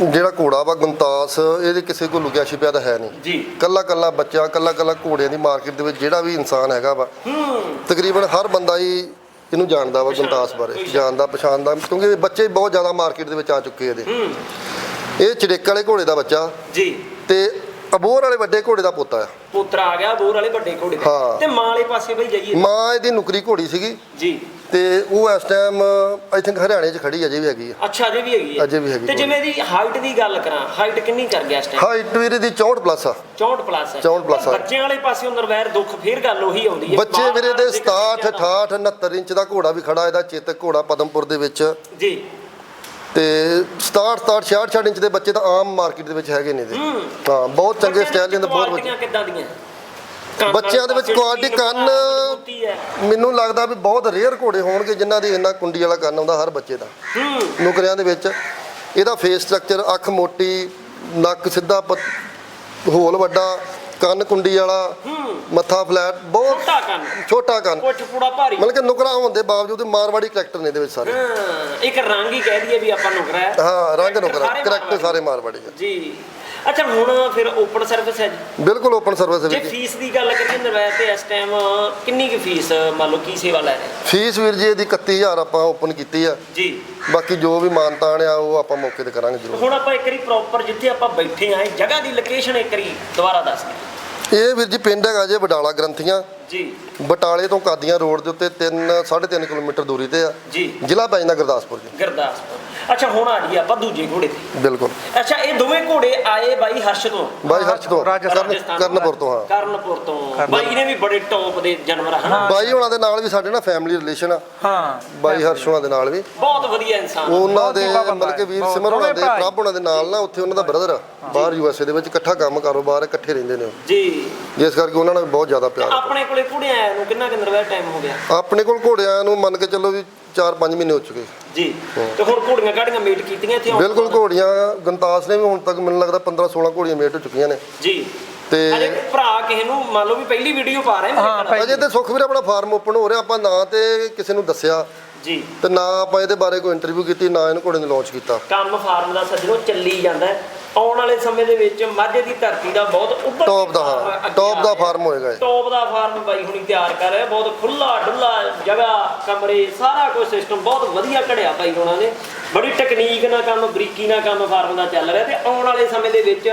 ਜਿਹੜਾ ਘੋੜਾ ਵਾ ਗੁੰਤਾਸ ਇਹਦੇ ਕਿਸੇ ਕੋਲ ਲੁਕਿਆ ਛਿਪਿਆ ਤਾਂ ਹੈ ਨਹੀਂ। ਜੀ। ਕੱਲਾ ਕੱਲਾ ਬੱਚਾ ਕੱਲਾ ਕੱਲਾ ਘੋੜਿਆਂ ਦੀ ਮਾਰਕੀਟ ਦੇ ਵਿੱਚ ਜਿਹੜਾ ਵੀ ਇਨਸਾਨ ਹੈਗਾ ਵਾ ਤਕਰੀਬਨ ਹਰ ਬੰਦਾ ਹੀ ਇਹਨੂੰ ਜਾਣਦਾ ਵਾ ਗੁੰਤਾਸ ਬਾਰੇ? ਜਾਣਦਾ ਪਛਾਣਦਾ ਕਿਉਂਕਿ ਇਹ ਬੱਚੇ ਬਹੁਤ ਜ਼ਿਆਦਾ ਮਾਰਕੀਟ ਦੇ ਵਿੱਚ ਆ ਚੁੱਕੇ ਇਹਦੇ। ਇਹ ਚੜੇਕ ਵਾਲੇ ਘੋੜੇ ਦਾ ਬੱਚਾ ਜੀ। ਤੇ ਅਬੋਰ ਵਾਲੇ ਵੱਡੇ ਘੋੜੇ ਦਾ ਪੋਤਾ ਆ। ਪੁੱਤਰ ਆ ਗਿਆ ਬੋਰ ਵਾਲੇ ਵੱਡੇ ਘੋੜੇ ਦਾ ਹਾਂ। ਤੇ ਮਾਂ ਵਾਲੇ ਪਾਸੇ ਬਈ ਜਾਈਏ। ਮਾਂ ਇਹਦੀ ਨੁਕਰੀ ਘੋੜੀ ਸੀਗੀ। ਜੀ। ਤੇ ਉਹ ਇਸ ਟਾਈਮ ਆਈ ਥਿੰਕ ਹਰਿਆਣੇ 'ਚ ਖੜੀ ਅਜੇ ਵੀ ਹੈਗੀ ਆ। ਅੱਛਾ ਅਜੇ ਵੀ ਹੈਗੀ ਹੈ ਅਜੇ ਵੀ ਹੈਗੀ ਤੇ ਜਿਵੇਂ ਦੀ ਹਾਈਟ ਦੀ ਗੱਲ ਕਰਾਂ ਹਾਈਟ ਕਿੰਨੀ ਕਰ ਗਿਆ ਇਸ ਟਾਈਮ ਹਾਈਟ ਵੀਰੇ ਦੀ 64 ਪਲੱਸ ਆ। 64 ਪਲੱਸ ਹੈ 64 plus ਹੈ। ਬੱਚਿਆਂ ਵਾਲੇ ਪਾਸਿਓਂ ਨਰਵੈਰ ਦੁੱਖ ਫੇਰ ਗੱਲ ਉਹੀ ਆਉਂਦੀ ਹੈ। ਬੱਚੇ ਵੀਰੇ ਦੇ 67 68 69 ਇੰਚ ਦਾ ਘੋੜਾ ਵੀ ਖੜਾ ਇਹਦਾ ਚੇਤਕ ਘੋੜਾ ਪਦਮਪੁਰ ਦੇ ਵਿੱਚ। ਜੀ। ਤੇ 67 67 66 66 ਇੰਚ ਦੇ ਬੱਚੇ ਤਾਂ ਆਮ ਮਾਰਕੀਟ ਦੇ ਵਿੱਚ ਹੈਗੇ ਨੇ ਇਹਦੇ ਹਾਂ। ਬਹੁਤ ਚੰਗੇ ਸਟਾਈਲ ਦੇ ਬਹੁਤ ਵਧੀਆ। ਕੁਆਲਿਟੀਆਂ ਕਿੱਦਾਂ ਦੀਆਂ ਬੱਚਿਆਂ ਦੇ ਵਿੱਚ ਪਾਸੇ ਕੰਨ-। ਮੈਨੂੰ ਲੱਗਦਾ ਵੀ ਬਹੁਤ ਰੇਅਰ ਘੋੜੇ ਹੋਣਗੇ ਜਿਨ੍ਹਾਂ ਦੀ ਇੰਨਾ ਕੁੰਡੀ ਵਾਲਾ ਕੰਨ ਆਉਂਦਾ ਹਰ ਬੱਚੇ ਦਾ। ਨੁਕਰਿਆਂ ਦੇ ਵਿੱਚ ਇਹਦਾ ਫੇਸ ਸਟਰਕਚਰ ਅੱਖ ਮੋਟੀ ਨੱਕ ਸਿੱਧਾ ਹੋਲ ਵੱਡਾ ਕੰਨ ਕੁੰਡੀ ਵਾਲਾ ਮੱਥਾ ਫਲੈਟ ਬਹੁਤ ਛੋਟਾ ਕੰਨ। ਛੋਟਾ ਕੰਨ। ਕੁਛ ਪੂੜਾ ਭਾਰੀ। ਮਤਲਬ ਕਿ ਨੁਕਰਾ ਹੋਣ ਦੇ ਬਾਵਜੂਦ ਮਾਰਵਾੜੀ ਕਰੈਕਟਰ ਨੇ ਇਹਦੇ ਵਿੱਚ ਸਾਰੇ। ਹਾਂ, ਇੱਕ ਰੰਗ ਹੀ ਕਹਿ ਦਈਏ ਵੀ ਆਪਾਂ ਨੁਕਰਾ ਹੈ। ਹਾਂ ਰੰਗ ਨੁਕਰਾ ਕਰੈਕਟਰ। ਸਾਰੇ ਮਾਰਵਾੜੀ ਜੀ। ਅੱਛਾ ਹੁਣ ਫਿਰ ਓਪਨ ਸਰਵਿਸ ਹੈ ਜੀ? ਬਿਲਕੁਲ ਓਪਨ ਸਰਵਿਸ ਜੇ ਵੀਰ ਜੀ। ਫੀਸ ਦੀ ਗੱਲ ਕਰੀਏ ਨਰਵੈਰ ਤੇ ਇਸ ਟਾਈਮ ਕਿੰਨੀ ਕੁ ਫੀਸ ਮੰਨ ਲਓ ਕੀ ਸੇਵਾ ਲੈ ਰਹੇ? ਫੀਸ ਵੀਰ ਜੀ ਇਹਦੀ 31000 ਆਪਾਂ ਓਪਨ ਕੀਤੀ ਆ। ਜੀ। ਬਾਕੀ ਜੋ ਵੀ ਮਾਨਤਾਨ ਆ ਉਹ ਆਪਾਂ ਮੌਕੇ ਤੇ ਕਰਾਂਗੇ ਜ਼ਰੂਰ। ਹੁਣ ਆਪਾਂ ਇੱਕ ਵਾਰੀ ਪ੍ਰੋਪਰ ਜਿੱਥੇ ਆਪਾਂ ਬੈਠੇ ਆਂ ਇਹ ਜਗ੍ਹਾ ਦੀ ਲੋਕੇਸ਼ਨ ਇੱਕ ਵਾਰੀ ਦੁਬਾਰਾ ਦੱਸ ਦਿਓ। ਇਹ ਵੀਰ ਜੀ ਪਿੰਡ ਹੈਗਾ ਜੇ ਬਡਾਲਾ ਗ੍ਰੰਥੀਆਂ। ਜੀ। ਬਟਾਲੇ ਤੋਂ ਕਾਦੀਆਂ ਰੋਡ ਦੇ ਉੱਤੇ 3 3.5 ਕਿਲੋਮੀਟਰ ਦੂਰੀ ਤੇ ਆ। ਜੀ। ਜ਼ਿਲ੍ਹਾ ਪੈ ਜਾਂਦਾ ਗੁਰਦਾਸਪੁਰ ਜੀ। ਗੁਰਦਾਸਪੁਰ। ਅੱਛਾ ਹੁਣ ਆ ਜੀ ਆਪਾਂ ਦੂਜੇ ਘੋੜੇ ਤੇ। ਬਿਲਕੁਲ। ਅੱਛਾ ਇਹ ਦੋਵੇਂ ਘੋੜੇ ਆਏ ਬਾਈ ਹਰਸ਼ ਤੋਂ? ਬਾਈ ਹਰਚ ਤੋਂ। ਕਰਨਪੁਰ ਤੋਂ ਹਾਂ। ਕਰਨਪੁਰ ਤੋਂ। ਬਾਈ ਨੇ ਵੀ ਬੜੇ ਟੌਪ ਦੇ ਜਾਨਵਰ ਹਨਾ? ਬਾਈ ਉਹਨਾਂ ਦੇ ਨਾਲ ਵੀ ਸਾਡੇ ਨਾਲ ਫੈਮਿਲੀ ਰਿਲੇਸ਼ਨ ਆ। ਹਾਂ ਬਾਈ ਹਰਸ਼ ਉਹਨਾਂ ਦੇ ਨਾਲ ਵੀ। ਬਹੁਤ ਵਧੀਆ ਇਨਸਾਨ। ਉਹਨਾਂ ਦੇ ਮਤਲਬ ਕਿ। ਵੀਰ ਸਿਮਰ ਉਹਨਾਂ ਦੇ ਪ੍ਰਭ ਉਹਨਾਂ ਦੇ ਨਾਲ ਨਾ ਉੱਥੇ ਉਹਨਾਂ ਦਾ ਬ੍ਰਦਰ ਆ। ਬਾਹਰ ਯੂਐਸਏ ਦੇ ਵਿੱਚ ਇਕੱਠਾ ਕੰਮ ਕਾਰੋਬਾਰ ਇਕੱਠੇ ਰਹਿੰਦੇ ਨੇ। ਜੀ। ਜਿਸ ਕਰਕੇ ਉਹਨਾਂ ਨਾਲ ਬਹੁਤ ਜ਼ਿਆਦਾ ਪਿਆਰ। ਆਪਣੇ ਕੋਲੇ ਘੋੜੇ ਆਇਆ ਨੂੰ ਕਿੰਨਾ ਕਿੰਨਾ ਰਵਾ ਟਾਈਮ ਹੋ ਗਿਆ? ਆਪਣੇ ਕੋਲ ਘੋੜਿਆਂ ਨੂੰ ਮੰਨ ਕੇ ਚੱਲੋ ਵੀ 4-5 ਮਹੀਨੇ ਹੋ ਚੁੱਕੇ। ਜੀ। ਤੇ ਹੁਣ ਘੋੜੀਆਂ ਗਾੜੀਆਂ ਮੀਟ ਕੀਤੀਆਂ ਇੱਥੇ ਬਿਲਕੁਲ? ਘੋੜੀਆਂ ਗੰਤਾਸ ਨੇ ਵੀ ਹੁਣ ਤੱਕ ਮੈਨੂੰ ਲੱਗਦਾ 15-16 ਘੋੜੀਆਂ ਮੇਟ ਹੋ ਚੁੱਕੀਆਂ ਨੇ। ਜੀ। ਤੇ ਅਜੇ ਭਰਾ ਕਿਸੇ ਨੂੰ ਮੰਨ ਲਓ ਵੀ ਪਹਿਲੀ ਵੀਡੀਓ ਪਾ ਰਹੇ ਹਾਂ। ਅਜੇ ਤੇ ਸੁਖਵੀਰ ਆਪਣਾ ਫਾਰਮ ਓਪਨ ਹੋ ਰਿਹਾ ਆਪਾਂ ਨਾ ਤੇ ਕਿਸੇ ਨੂੰ ਦੱਸਿਆ। ਜੀ। ਤੇ ਨਾ ਆਪਾਂ ਇਹਦੇ ਬਾਰੇ ਕੋਈ ਇੰਟਰਵਿਊ ਕੀਤੀ ਨਾ ਇਹਨੂੰ ਘੋੜੇ ਨੂੰ ਲਾਂਚ ਕੀਤਾ। ਕੰਮ ਫਾਰਮ ਦਾ ਸੱਜਣੋ ਚੱਲੀ ਜਾਂਦਾ। ਹੈ। ਆਉਣ ਵਾਲੇ ਸਮੇਂ ਦੇ ਵਿੱਚ ਮਾਝੇ ਦੀ ਧਰਤੀ ਦਾ ਬਹੁਤ ਉੱਭਰ ਟੌਪ ਦਾ ਹਾਂ ਟੌਪ ਦਾ ਫਾਰਮ ਹੋਏਗਾ ਇਹ। ਟੌਪ ਦਾ ਫਾਰਮ ਬਾਈ ਹੁਣੀ ਤਿਆਰ ਕਰ ਰਿਹਾ ਬਹੁਤ ਖੁੱਲਾ ਡੁੱਲਾ ਜਗ੍ਹਾ ਕਮਰੇ ਸਾਰਾ ਕੁਝ ਸਿਸਟਮ ਬਹੁਤ ਵਧੀਆ ਘੜਿਆ ਬਾਈ ਉਹਨਾਂ ਨੇ। ਬੜੀ ਟੈਕਨੀਕ ਨਾਲ ਕੰਮ ਬਰੀਕੀ ਨਾਲ ਕੰਮ ਫਾਰਮ ਦਾ ਚੱਲ ਰਿਹਾ ਤੇ ਆਉਣ ਵਾਲੇ ਸਮੇਂ ਦੇ ਵਿੱਚ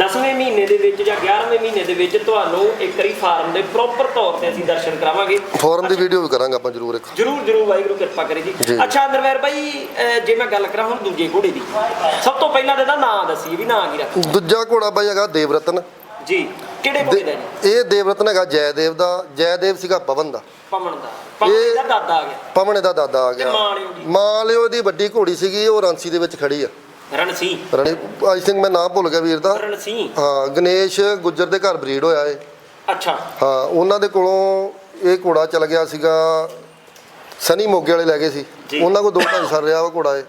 10ਵੇਂ ਮਹੀਨੇ ਦੇ ਵਿੱਚ ਜਾਂ 11ਵੇਂ ਮਹੀਨੇ ਦੇ ਵਿੱਚ ਤੁਹਾਨੂੰ ਇੱਕ ਵਾਰੀ ਫਾਰਮ ਦੇ ਪ੍ਰੋਪਰ ਤੌਰ ਤੇ ਅਸੀਂ ਦਰਸ਼ਨ ਕਰਾਵਾਂਗੇ। ਫੋਰਮ ਦੀ ਵੀਡੀਓ ਵੀ ਕਰਾਂਗੇ ਆਪਾਂ ਜ਼ਰੂਰ ਇੱਕ। ਜਰੂਰ ਜਰੂਰ ਵਾਹਿਗੁਰੂ ਕਿਰਪਾ ਕਰੇ ਜੀ। ਅੱਛਾ ਨਰਵੈਰ ਬਾਈ ਜੇ ਮੈਂ ਗੱਲ ਕਰਾਂ ਹੁਣ ਦੂਜੇ ਘੋੜੇ ਦੀ। ਸਭ ਤੋਂ ਪਹਿਲਾਂ ਤਾਂ ਇਹਦਾ ਨਾਂ ਦੱਸੀ ਵੀ ਨਾਂ ਕੀ ਰੱਖ। ਦੂਜਾ ਘੋੜਾ ਬਾਈ ਹੈਗਾ ਦੇਵਰਤਨ। ਜੀ ਕਿਹੜੇ ਘੋੜੇ ਦਾ ਜੀ? ਇਹ ਦੇਵਰਤਨ ਹੈਗਾ ਜੈਦੇਵ ਦਾ ਜੈਦੇਵ ਸੀਗਾ ਪਵਨ ਦਾ। ਪਵਨ ਦਾ। ਪਵਨ ਦਾ ਦਾਦਾ ਆ ਗਿਆ। ਪਵਨ ਇਹਦਾ ਦਾਦਾ ਆ ਗਿਆ। ਮਾਂ ਲਿਓ ਦੀ। ਮਾਂ ਲਿਓ ਦੀ ਵੱਡੀ ਘੋੜੀ ਸੀਗੀ ਉਹ ਰਾਂਸੀ ਦੇ ਵਿੱਚ ਖੜੀ ਆ। ਰਣਸੀ ਰਣੀ ਆਈ ਥਿੰਕ ਮੈਂ ਨਾਮ ਭੁੱਲ ਗਿਆ ਵੀਰ ਦਾ। ਰਣਸੀ ਹਾਂ ਗਣੇਸ਼ ਗੁੱਜਰ ਦੇ ਘਰ ਬਰੀਡ ਹੋਇਆ ਏ। ਅੱਛਾ। ਹਾਂ ਉਹਨਾਂ ਦੇ ਕੋਲੋਂ ਇਹ ਘੋੜਾ ਚਲ ਗਿਆ ਸੀਗਾ ਸਨੀ ਮੋਗੇ ਵਾਲੇ ਲੈ ਗਏ ਸੀ। ਜੀ। ਉਹਨਾਂ ਕੋਲ ਦੋ ਢਾਈ ਸਾਲ ਰਿਹਾ ਉਹ ਘੋੜਾ ਏ।